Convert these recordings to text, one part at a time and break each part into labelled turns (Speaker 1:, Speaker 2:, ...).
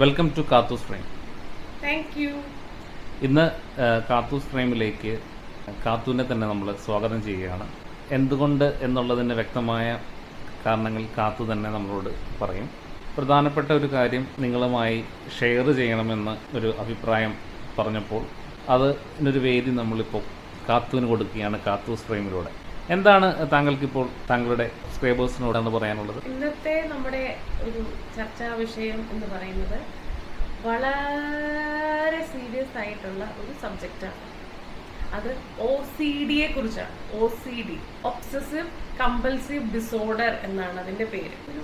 Speaker 1: Welcome to Kathu's frame
Speaker 2: thank you
Speaker 1: ഇന്ന് കാത്തൂസ് ഫ്രെയിമിലേക്ക് കാത്തൂനെ തന്നെ നമ്മൾ സ്വാഗതം ചെയ്യുകയാണ്. എന്തുകൊണ്ട് എന്നുള്ളതിന്റെ വ്യക്തമായ കാരണങ്ങൾ കാത്തു തന്നെ നമ്മളോട് പറയും. പ്രധാനപ്പെട്ട ഒരു കാര്യം നിങ്ങളുമായി ഷെയർ ചെയ്യണമെന്ന് ഒരു അഭിപ്രായം പറഞ്ഞപ്പോൾ അത് വേദി നമ്മളിപ്പോൾ കാത്തുവിന് കൊടുക്കുകയാണ് കാത്തൂസ് ഫ്രെയിമിലൂടെ എന്താണ് താങ്കൾക്ക് ഇപ്പോൾ താങ്കളുടെ സബ്സ്ക്രൈബേഴ്സിനോടാണ് പറയാനുള്ളത്?
Speaker 2: ഇന്നത്തെ നമ്മുടെ ഒരു ചർച്ചാ വിഷയം എന്ന് പറയുന്നത് വളരെ സീരിയസ് ആയിട്ടുള്ള ഒരു സബ്ജക്റ്റാണ് അത് ഒ സി ഡിയെ കുറിച്ചാണ്. O C D obsessive compulsive disorder എന്നാണ് അതിന്റെ പേര്. ഒരു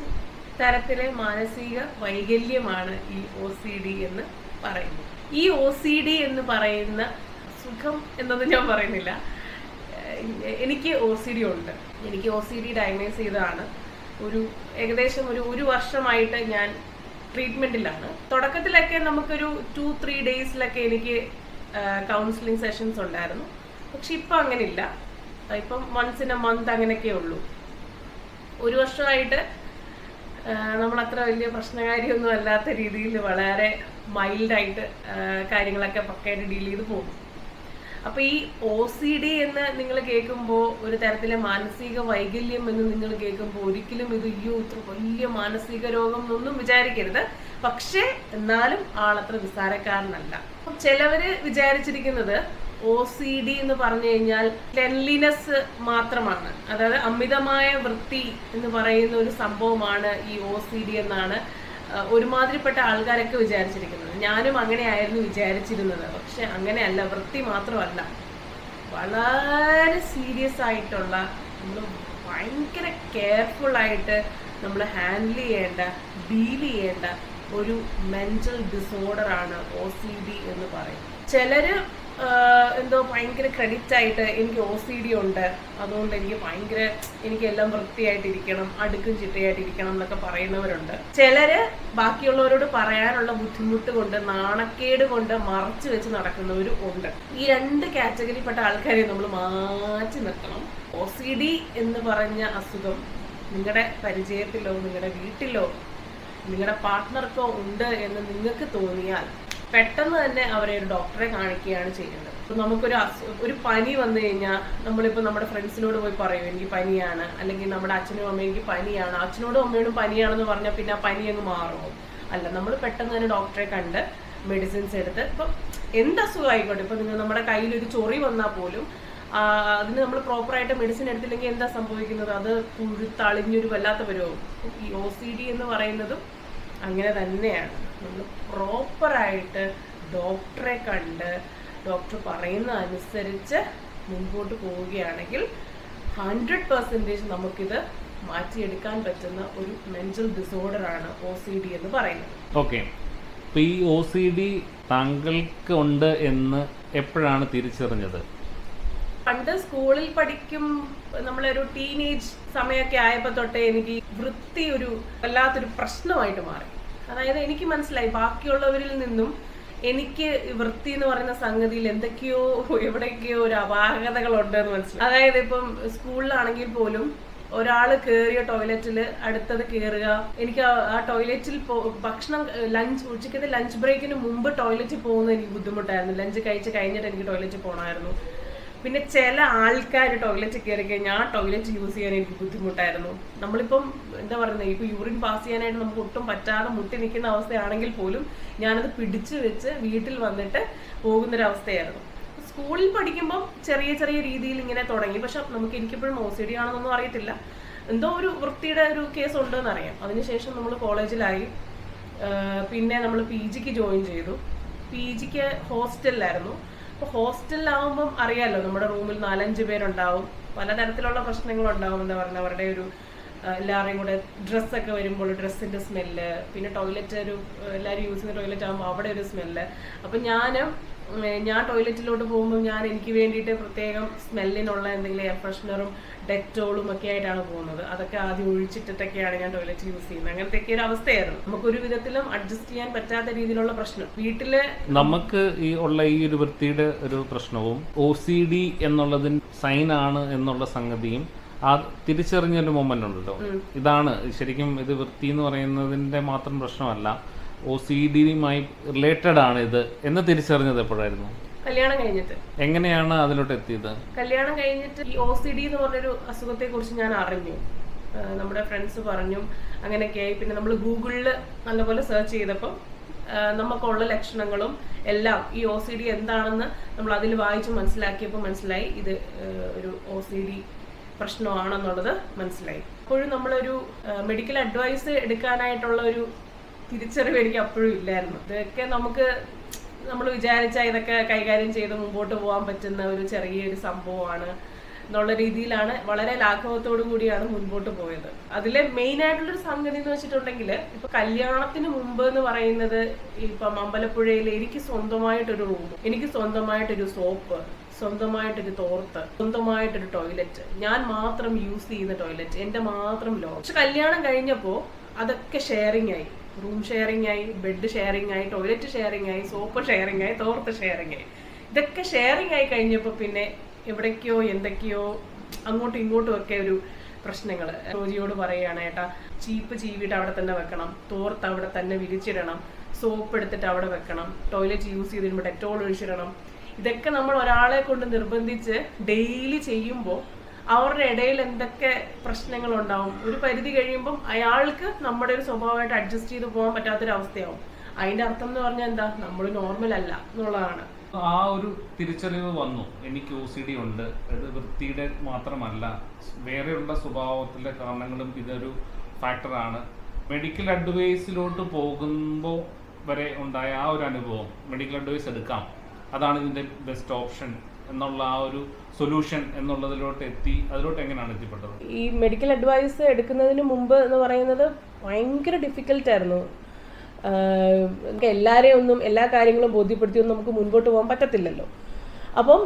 Speaker 2: തരത്തിലെ മാനസിക വൈകല്യമാണ് ഈ ഒ സി ഡി എന്ന് പറയുന്നത്. ഈ ഒ സി ഡി എന്ന് പറയുന്ന സുഖം എന്നത് ഞാൻ പറയുന്നില്ല. എനിക്ക് ഒ സി ഡി ഉണ്ട്. എനിക്ക് ഒ സി ഡി ഡയഗ്നൈസ് ചെയ്തതാണ്. ഒരു ഏകദേശം ഒരു ഒരു വർഷമായിട്ട് ഞാൻ ട്രീറ്റ്മെന്റിലാണ് തുടക്കത്തിലൊക്കെ നമുക്കൊരു ടു ത്രീ ഡേയ്സിലൊക്കെ എനിക്ക് കൗൺസിലിംഗ് സെഷൻസ് ഉണ്ടായിരുന്നു. പക്ഷെ ഇപ്പം അങ്ങനെയില്ല ഇപ്പം വൺസ് ഇൻ എ മന്ത് അങ്ങനെയൊക്കെ ഉള്ളൂ. ഒരു വർഷമായിട്ട് നമ്മൾ അത്ര വലിയ പ്രശ്നകാരിയൊന്നും അല്ലാത്ത രീതിയിൽ വളരെ മൈൽഡായിട്ട് കാര്യങ്ങളൊക്കെ പക്കയായിട്ട് ഡീൽ ചെയ്ത് പോകും അപ്പൊ ഈ ഒ സി ഡി എന്ന് നിങ്ങൾ കേൾക്കുമ്പോൾ ഒരു തരത്തിലെ മാനസിക വൈകല്യം എന്ന് നിങ്ങൾ കേൾക്കുമ്പോൾ ഒരിക്കലും ഇത് അയ്യോ ഇത്ര വലിയ മാനസിക രോഗം എന്നൊന്നും വിചാരിക്കരുത്. പക്ഷേ എന്നാലും ആളത്ര നിസ്സാരക്കാരനല്ല. അപ്പൊ ചിലവര് വിചാരിച്ചിരിക്കുന്നത് ഒ സി ഡി എന്ന് പറഞ്ഞു കഴിഞ്ഞാൽ ക്ലെൻലിനെസ് മാത്രമാണ്. അതായത് അമിതമായ വൃത്തി എന്ന് പറയുന്ന ഒരു സംഭവമാണ് ഈ ഒ സി ഡി എന്നാണ്. ഒരുമാതിരിപ്പെട്ട ആൾക്കാരൊക്കെ വിചാരിച്ചിരിക്കുന്നത്. ഞാനും അങ്ങനെയായിരുന്നു വിചാരിച്ചിരുന്നത്. പക്ഷെ അങ്ങനെയല്ല. വൃത്തി മാത്രമല്ല. വളരെ സീരിയസ് ആയിട്ടുള്ള നമ്മൾ ഭയങ്കര കെയർഫുൾ ആയിട്ട് നമ്മൾ ഹാൻഡിൽ ചെയ്യേണ്ട ഡീൽ ചെയ്യേണ്ട ഒരു മെന്റൽ ഡിസോർഡർ ആണ് ഒ സി ഡി എന്ന് പറയും ചിലര് എന്തോ ഭയങ്കര ക്രെഡിറ്റ് ആയിട്ട് എനിക്ക് ഒ സി ഡി ഉണ്ട്. അതുകൊണ്ട് എനിക്ക് ഭയങ്കര എനിക്ക് എല്ലാം വൃത്തിയായിട്ടിരിക്കണം അടുക്കും ചിട്ടയായിട്ടിരിക്കണം എന്നൊക്കെ പറയുന്നവരുണ്ട്. ചിലര് ബാക്കിയുള്ളവരോട് പറയാനുള്ള ബുദ്ധിമുട്ട് കൊണ്ട് നാണക്കേട് കൊണ്ട് മറച്ചു വെച്ച് നടക്കുന്നവരും ഉണ്ട്. ഈ രണ്ട് കാറ്റഗറിപ്പെട്ട ആൾക്കാരെ നമ്മൾ മാറ്റി നിർത്തണം. ഒ സി ഡി എന്ന് പറഞ്ഞ അസുഖം നിങ്ങളുടെ പരിചയത്തിലോ നിങ്ങളുടെ വീട്ടിലോ നിങ്ങളുടെ പാർട്ട്ണർക്കോ ഉണ്ട് എന്ന് നിങ്ങൾക്ക് തോന്നിയാൽ പെട്ടെന്ന് തന്നെ അവരെ ഒരു ഡോക്ടറെ കാണിക്കുകയാണ് ചെയ്യുന്നത്. ഇപ്പൊ നമുക്കൊരു ഒരു പനി വന്നു കഴിഞ്ഞാൽ നമ്മളിപ്പോൾ നമ്മുടെ ഫ്രണ്ട്സിനോട് പോയി പറയും എനിക്ക് പനിയാണ്. അല്ലെങ്കിൽ നമ്മുടെ അച്ഛനും അമ്മയും എനിക്ക് പനിയാണ്. അച്ഛനോടും അമ്മയോടും പനിയാണെന്ന് പറഞ്ഞാൽ പിന്നെ ആ പനി അങ്ങ് മാറുമോ? അല്ല നമ്മൾ പെട്ടെന്ന് തന്നെ ഡോക്ടറെ കണ്ട് മെഡിസിൻസ് എടുത്ത് ഇപ്പം എന്ത് അസുഖം ആയിക്കോട്ടെ ഇപ്പം നിങ്ങൾ നമ്മുടെ കയ്യിൽ ഒരു ചൊറി വന്നാൽ പോലും അതിന് നമ്മൾ പ്രോപ്പറായിട്ട് മെഡിസിൻ എടുത്തില്ലെങ്കിൽ എന്താ സംഭവിക്കുന്നത്? അത് പുഴുത്തളിഞ്ഞൊരു വല്ലാത്ത പരുവവും ഈ ഒ സി ഡി എന്ന് പറയുന്നതും അങ്ങനെ തന്നെയാണ്. നമ്മൾ പ്രോപ്പറായിട്ട് ഡോക്ടറെ കണ്ട് ഡോക്ടർ പറയുന്ന അനുസരിച്ച് മുൻപോട്ട് പോവുകയാണെങ്കിൽ ഹൺഡ്രഡ് പെർസെന്റേജ് നമുക്കിത് മാറ്റിയെടുക്കാൻ പറ്റുന്ന ഒരു മെന്റൽ ഡിസോർഡർ ആണ് ഒ സി ഡി എന്ന് പറയുന്നത്.
Speaker 1: ഓക്കെ ഇപ്പൊ ഈ ഒ സി ഡി താങ്കൾക്ക് ഉണ്ട് എന്ന് എപ്പോഴാണ് തിരിച്ചറിഞ്ഞത്?
Speaker 2: പണ്ട് സ്കൂളിൽ പഠിക്കും നമ്മളൊരു ടീനേജ് സമയമൊക്കെ ആയപ്പോൾ തൊട്ടേ എനിക്ക് വൃത്തി ഒരു വല്ലാത്തൊരു പ്രശ്നമായിട്ട് മാറി. അതായത് എനിക്ക് മനസ്സിലായി ബാക്കിയുള്ളവരിൽ നിന്നും എനിക്ക് വൃത്തി എന്ന് പറയുന്ന സംഗതിയിൽ എന്തൊക്കെയോ എവിടെയൊക്കെയോ ഒരു അപാകതകളുണ്ട് എന്ന് മനസ്സിലായി. അതായത് ഇപ്പം സ്കൂളിലാണെങ്കിൽ പോലും ഒരാൾ കയറിയ ടോയ്ലറ്റിൽ അടുത്തത് കയറുക എനിക്ക് ആ- ടോയ്ലറ്റിൽ ഭക്ഷണം ലഞ്ച് ഉച്ചയ്ക്കത്തെ ലഞ്ച് ബ്രേക്കിന് മുമ്പ് ടോയ്ലറ്റിൽ പോകുന്നത് എനിക്ക് ബുദ്ധിമുട്ടായിരുന്നു. ലഞ്ച് കഴിച്ച് കഴിഞ്ഞിട്ട് എനിക്ക് ടോയ്ലറ്റിൽ പോകണമായിരുന്നു പിന്നെ ചില ആൾക്കാർ ടോയ്ലറ്റ് കയറി കഴിഞ്ഞാൽ ആ ടോയ്ലറ്റ് യൂസ് ചെയ്യാൻ എനിക്ക് ബുദ്ധിമുട്ടായിരുന്നു. നമ്മളിപ്പം എന്താ പറയുന്നത് ഇപ്പൊ യൂറിൻ പാസ് ചെയ്യാനായിട്ട് നമുക്ക് ഒട്ടും പറ്റാതെ മുട്ടി നിൽക്കുന്ന അവസ്ഥയാണെങ്കിൽ പോലും ഞാനത് പിടിച്ചു വെച്ച് വീട്ടിൽ വന്നിട്ട് പോകുന്നൊരവസ്ഥയായിരുന്നു. സ്കൂളിൽ പഠിക്കുമ്പോൾ ചെറിയ ചെറിയ രീതിയിൽ ഇങ്ങനെ തുടങ്ങി. പക്ഷെ നമുക്ക് എനിക്കിപ്പോഴും ഒ സി ഡി ആണെന്നൊന്നും അറിയത്തില്ല. എന്തോ ഒരു വൃത്തിയുടെ ഒരു കേസ് ഉണ്ടെന്ന് അറിയാം. അതിനുശേഷം നമ്മൾ കോളേജിലായി. പിന്നെ നമ്മൾ പി ജിക്ക് ജോയിൻ ചെയ്തു. പി ജിക്ക് ഹോസ്റ്റലിലായിരുന്നു അപ്പോൾ ഹോസ്റ്റലിലാവുമ്പം അറിയാലോ നമ്മുടെ റൂമിൽ നാലഞ്ച് പേരുണ്ടാവും. പലതരത്തിലുള്ള പ്രശ്നങ്ങളുണ്ടാവും എന്താ പറയുക അവരുടെ ഒരു എല്ലാവരെയും കൂടെ ഡ്രസ്സൊക്കെ വരുമ്പോൾ ഡ്രസ്സിന്റെ സ്മെല്ല് പിന്നെ ടോയ്ലറ്റ് ഒരു എല്ലാവരും യൂസ് ചെയ്യുന്ന ടോയ്ലറ്റ് ആകുമ്പോൾ അവിടെ ഒരു സ്മെല്ല്. അപ്പം ഞാൻ ഞാൻ ടോയ്ലറ്റിലോട്ട് പോകുമ്പോൾ ഞാൻ എനിക്ക് വേണ്ടിയിട്ട് പ്രത്യേകം സ്മെല്ലിനുള്ള എന്തെങ്കിലും എയർ ഫ്രഷ്നറും ഡെറ്റോളും ഒക്കെ ആയിട്ടാണ് പോകുന്നത്. അതൊക്കെ ആദ്യം ഒഴിച്ചിട്ടിട്ടൊക്കെയാണ് ഞാൻ ടോയ്ലറ്റ് യൂസ് ചെയ്യുന്നത്. അങ്ങനത്തെ ഒക്കെ ഒരു അവസ്ഥയായിരുന്നു. നമുക്കൊരു വിധത്തിലും അഡ്ജസ്റ്റ് ചെയ്യാൻ പറ്റാത്ത രീതിയിലുള്ള പ്രശ്നം. വീട്ടിൽ
Speaker 1: നമുക്ക് ഈ ഉള്ള ഈ ഒരു വൃത്തിയുടെ ഒരു പ്രശ്നവും ഒ സി ഡി എന്നുള്ളതിന് സൈൻ ആണ് എന്നുള്ള സംഗതിയും ആ തിരിച്ചറിഞ്ഞൊരു മൊമെന്റ് ഉണ്ടല്ലോ ഇതാണ് ശരിക്കും ഇത് വൃത്തി എന്ന് പറയുന്നതിന്റെ മാത്രം പ്രശ്നമല്ല. ഒ സി ഡിയുമായി റിലേറ്റഡ് ആണ് ഇത് എന്ന് തിരിച്ചറിഞ്ഞത് എപ്പോഴായിരുന്നു?
Speaker 2: കല്യാണം കഴിഞ്ഞിട്ട്.
Speaker 1: എങ്ങനെയാണ് അതിലോട്ട് എത്തിയത്?
Speaker 2: കല്യാണം കഴിഞ്ഞിട്ട് ഈ ഒ സി ഡി എന്ന് പറഞ്ഞൊരു അസുഖത്തെ കുറിച്ച് ഞാൻ അറിഞ്ഞു. നമ്മുടെ ഫ്രണ്ട്സ് പറഞ്ഞു അങ്ങനെയൊക്കെയായി. പിന്നെ നമ്മൾ ഗൂഗിളിൽ നല്ലപോലെ സെർച്ച് ചെയ്തപ്പോൾ നമുക്കുള്ള ലക്ഷണങ്ങളും എല്ലാം ഈ ഒ സി ഡി എന്താണെന്ന് നമ്മൾ അതിൽ വായിച്ച് മനസ്സിലാക്കിയപ്പോൾ മനസ്സിലായി. ഇത് ഒരു ഒ സി ഡി പ്രശ്നമാണെന്നുള്ളത് മനസ്സിലായി. അപ്പോഴും നമ്മളൊരു മെഡിക്കൽ അഡ്വൈസ് എടുക്കാനായിട്ടുള്ള ഒരു തിരിച്ചറിവ് എനിക്ക് അപ്പോഴും ഇല്ലായിരുന്നു. ഇതൊക്കെ നമുക്ക് നമ്മൾ വിചാരിച്ചാൽ ഇതൊക്കെ കൈകാര്യം ചെയ്ത് മുമ്പോട്ട് പോകാൻ പറ്റുന്ന ഒരു ചെറിയൊരു സംഭവമാണ് എന്നുള്ള രീതിയിലാണ് വളരെ ലാഘവത്തോടു കൂടിയാണ് മുൻപോട്ട് പോയത്. അതിലെ മെയിൻ ആയിട്ടുള്ള ഒരു സംഗതി എന്ന് വെച്ചിട്ടുണ്ടെങ്കിൽ ഇപ്പൊ കല്യാണത്തിന് മുമ്പ് എന്ന് പറയുന്നത് ഇപ്പം അമ്പലപ്പുഴയിൽ എനിക്ക് സ്വന്തമായിട്ടൊരു റൂം എനിക്ക് സ്വന്തമായിട്ടൊരു സോപ്പ് സ്വന്തമായിട്ടൊരു തോർത്ത് സ്വന്തമായിട്ടൊരു ടോയ്ലറ്റ് ഞാൻ മാത്രം യൂസ് ചെയ്യുന്ന ടോയ്ലറ്റ് എന്റെ മാത്രം ലോ പക്ഷെ കല്യാണം കഴിഞ്ഞപ്പോ അതൊക്കെ ഷെയറിംഗ് ആയി. റൂം ഷെയറിംഗ് ആയി ബെഡ് ഷെയറിംഗ് ആയി ടോയ്ലറ്റ് ഷെയറിംഗ് ആയി സോപ്പ് ഷെയറിംഗ് ആയി തോർത്ത് ഷെയറിംഗ് ആയി. ഇതൊക്കെ ഷെയറിംഗ് ആയി കഴിഞ്ഞപ്പോൾ പിന്നെ എവിടേക്കോ എന്തൊക്കെയോ അങ്ങോട്ടും ഇങ്ങോട്ടും ഒക്കെ ഒരു പ്രശ്നങ്ങൾ റോജിയോട് പറയുകയാണ് ഏട്ടാ ചീപ്പ് ചീവിട്ട് അവിടെ തന്നെ വെക്കണം. തോർത്ത് അവിടെ തന്നെ വിരിച്ചിടണം. സോപ്പ് എടുത്തിട്ട് അവിടെ വെക്കണം. ടോയ്ലറ്റ് യൂസ് ചെയ്ത് കഴിയുമ്പോൾ ഡെറ്റോൾ ഒഴിച്ചിടണം. ഇതൊക്കെ നമ്മൾ ഒരാളെ കൊണ്ട് നിർബന്ധിച്ച് ഡെയിലി ചെയ്യുമ്പോൾ അവരുടെ ഇടയിൽ എന്തൊക്കെ പ്രശ്നങ്ങൾ ഉണ്ടാവും ഒരു പരിധി കഴിയുമ്പം അയാൾക്ക് നമ്മുടെ ഒരു സ്വഭാവമായിട്ട് അഡ്ജസ്റ്റ് ചെയ്ത് പോകാൻ പറ്റാത്തൊരവസ്ഥയാവും. അതിന്റെ അർത്ഥം എന്ന് പറഞ്ഞാൽ എന്താ? നമ്മൾ നോർമൽ അല്ല എന്നുള്ളതാണ്.
Speaker 1: ആ ഒരു തിരിച്ചറിവ് വന്നു. എനിക്ക് ഒ സി ഡി ഉണ്ട്. അത് വൃത്തിയുടെ മാത്രമല്ല. വേറെയുള്ള സ്വഭാവത്തിലെ കാരണങ്ങളും ഇതൊരു ഫാക്ടറാണ് മെഡിക്കൽ അഡ്വൈസിലോട്ട് പോകുമ്പോൾ വരെ ഉണ്ടായ ആ ഒരു അനുഭവം മെഡിക്കൽ അഡ്വൈസ് എടുക്കാം. അതാണ് ഇതിന്റെ ബെസ്റ്റ് ഓപ്ഷൻ എന്നുള്ള ആ ഒരു സൊല്യൂഷൻ എന്നുള്ളതിലോട്ട് എത്തി അതിലോട്ട് എങ്ങനെയാണ് എത്തിപ്പെട്ടത്?
Speaker 2: ഈ മെഡിക്കൽ അഡ്വൈസ് എടുക്കുന്നതിന് മുമ്പ് എന്ന് പറയുന്നത് ഭയങ്കര ഡിഫിക്കൽട്ട് ആയിരുന്നു. ആഹ് നമുക്ക് എല്ലാവരെയും ഒന്നും എല്ലാ കാര്യങ്ങളും ബോധ്യപ്പെടുത്തിയൊന്നും നമുക്ക് മുൻപോട്ട് പോകാൻ പറ്റത്തില്ലല്ലോ. അപ്പം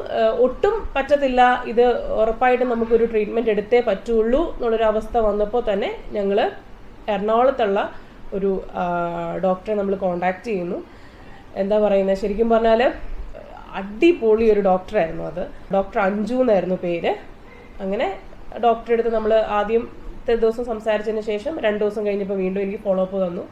Speaker 2: ഒട്ടും പറ്റത്തില്ല. ഇത് ഉറപ്പായിട്ടും നമുക്കൊരു ട്രീറ്റ്മെന്റ് എടുത്തേ പറ്റുള്ളൂ എന്നുള്ളൊരു അവസ്ഥ വന്നപ്പോൾ തന്നെ ഞങ്ങൾ എറണാകുളത്തുള്ള ഒരു ഡോക്ടറെ നമ്മൾ കോണ്ടാക്ട് ചെയ്യുന്നു. എന്താ പറയുന്നത് ശരിക്കും പറഞ്ഞാൽ അടിപൊളി ഒരു ഡോക്ടറായിരുന്നു അത്. ഡോക്ടർ അഞ്ജു എന്നായിരുന്നു പേര്. അങ്ങനെ ഡോക്ടറെ അടുത്ത് നമ്മൾ ആദ്യത്തെ ദിവസം സംസാരിച്ചതിന് ശേഷം രണ്ട് ദിവസം കഴിഞ്ഞപ്പോൾ വീണ്ടും എനിക്ക് ഫോളോ അപ്പ് തന്നു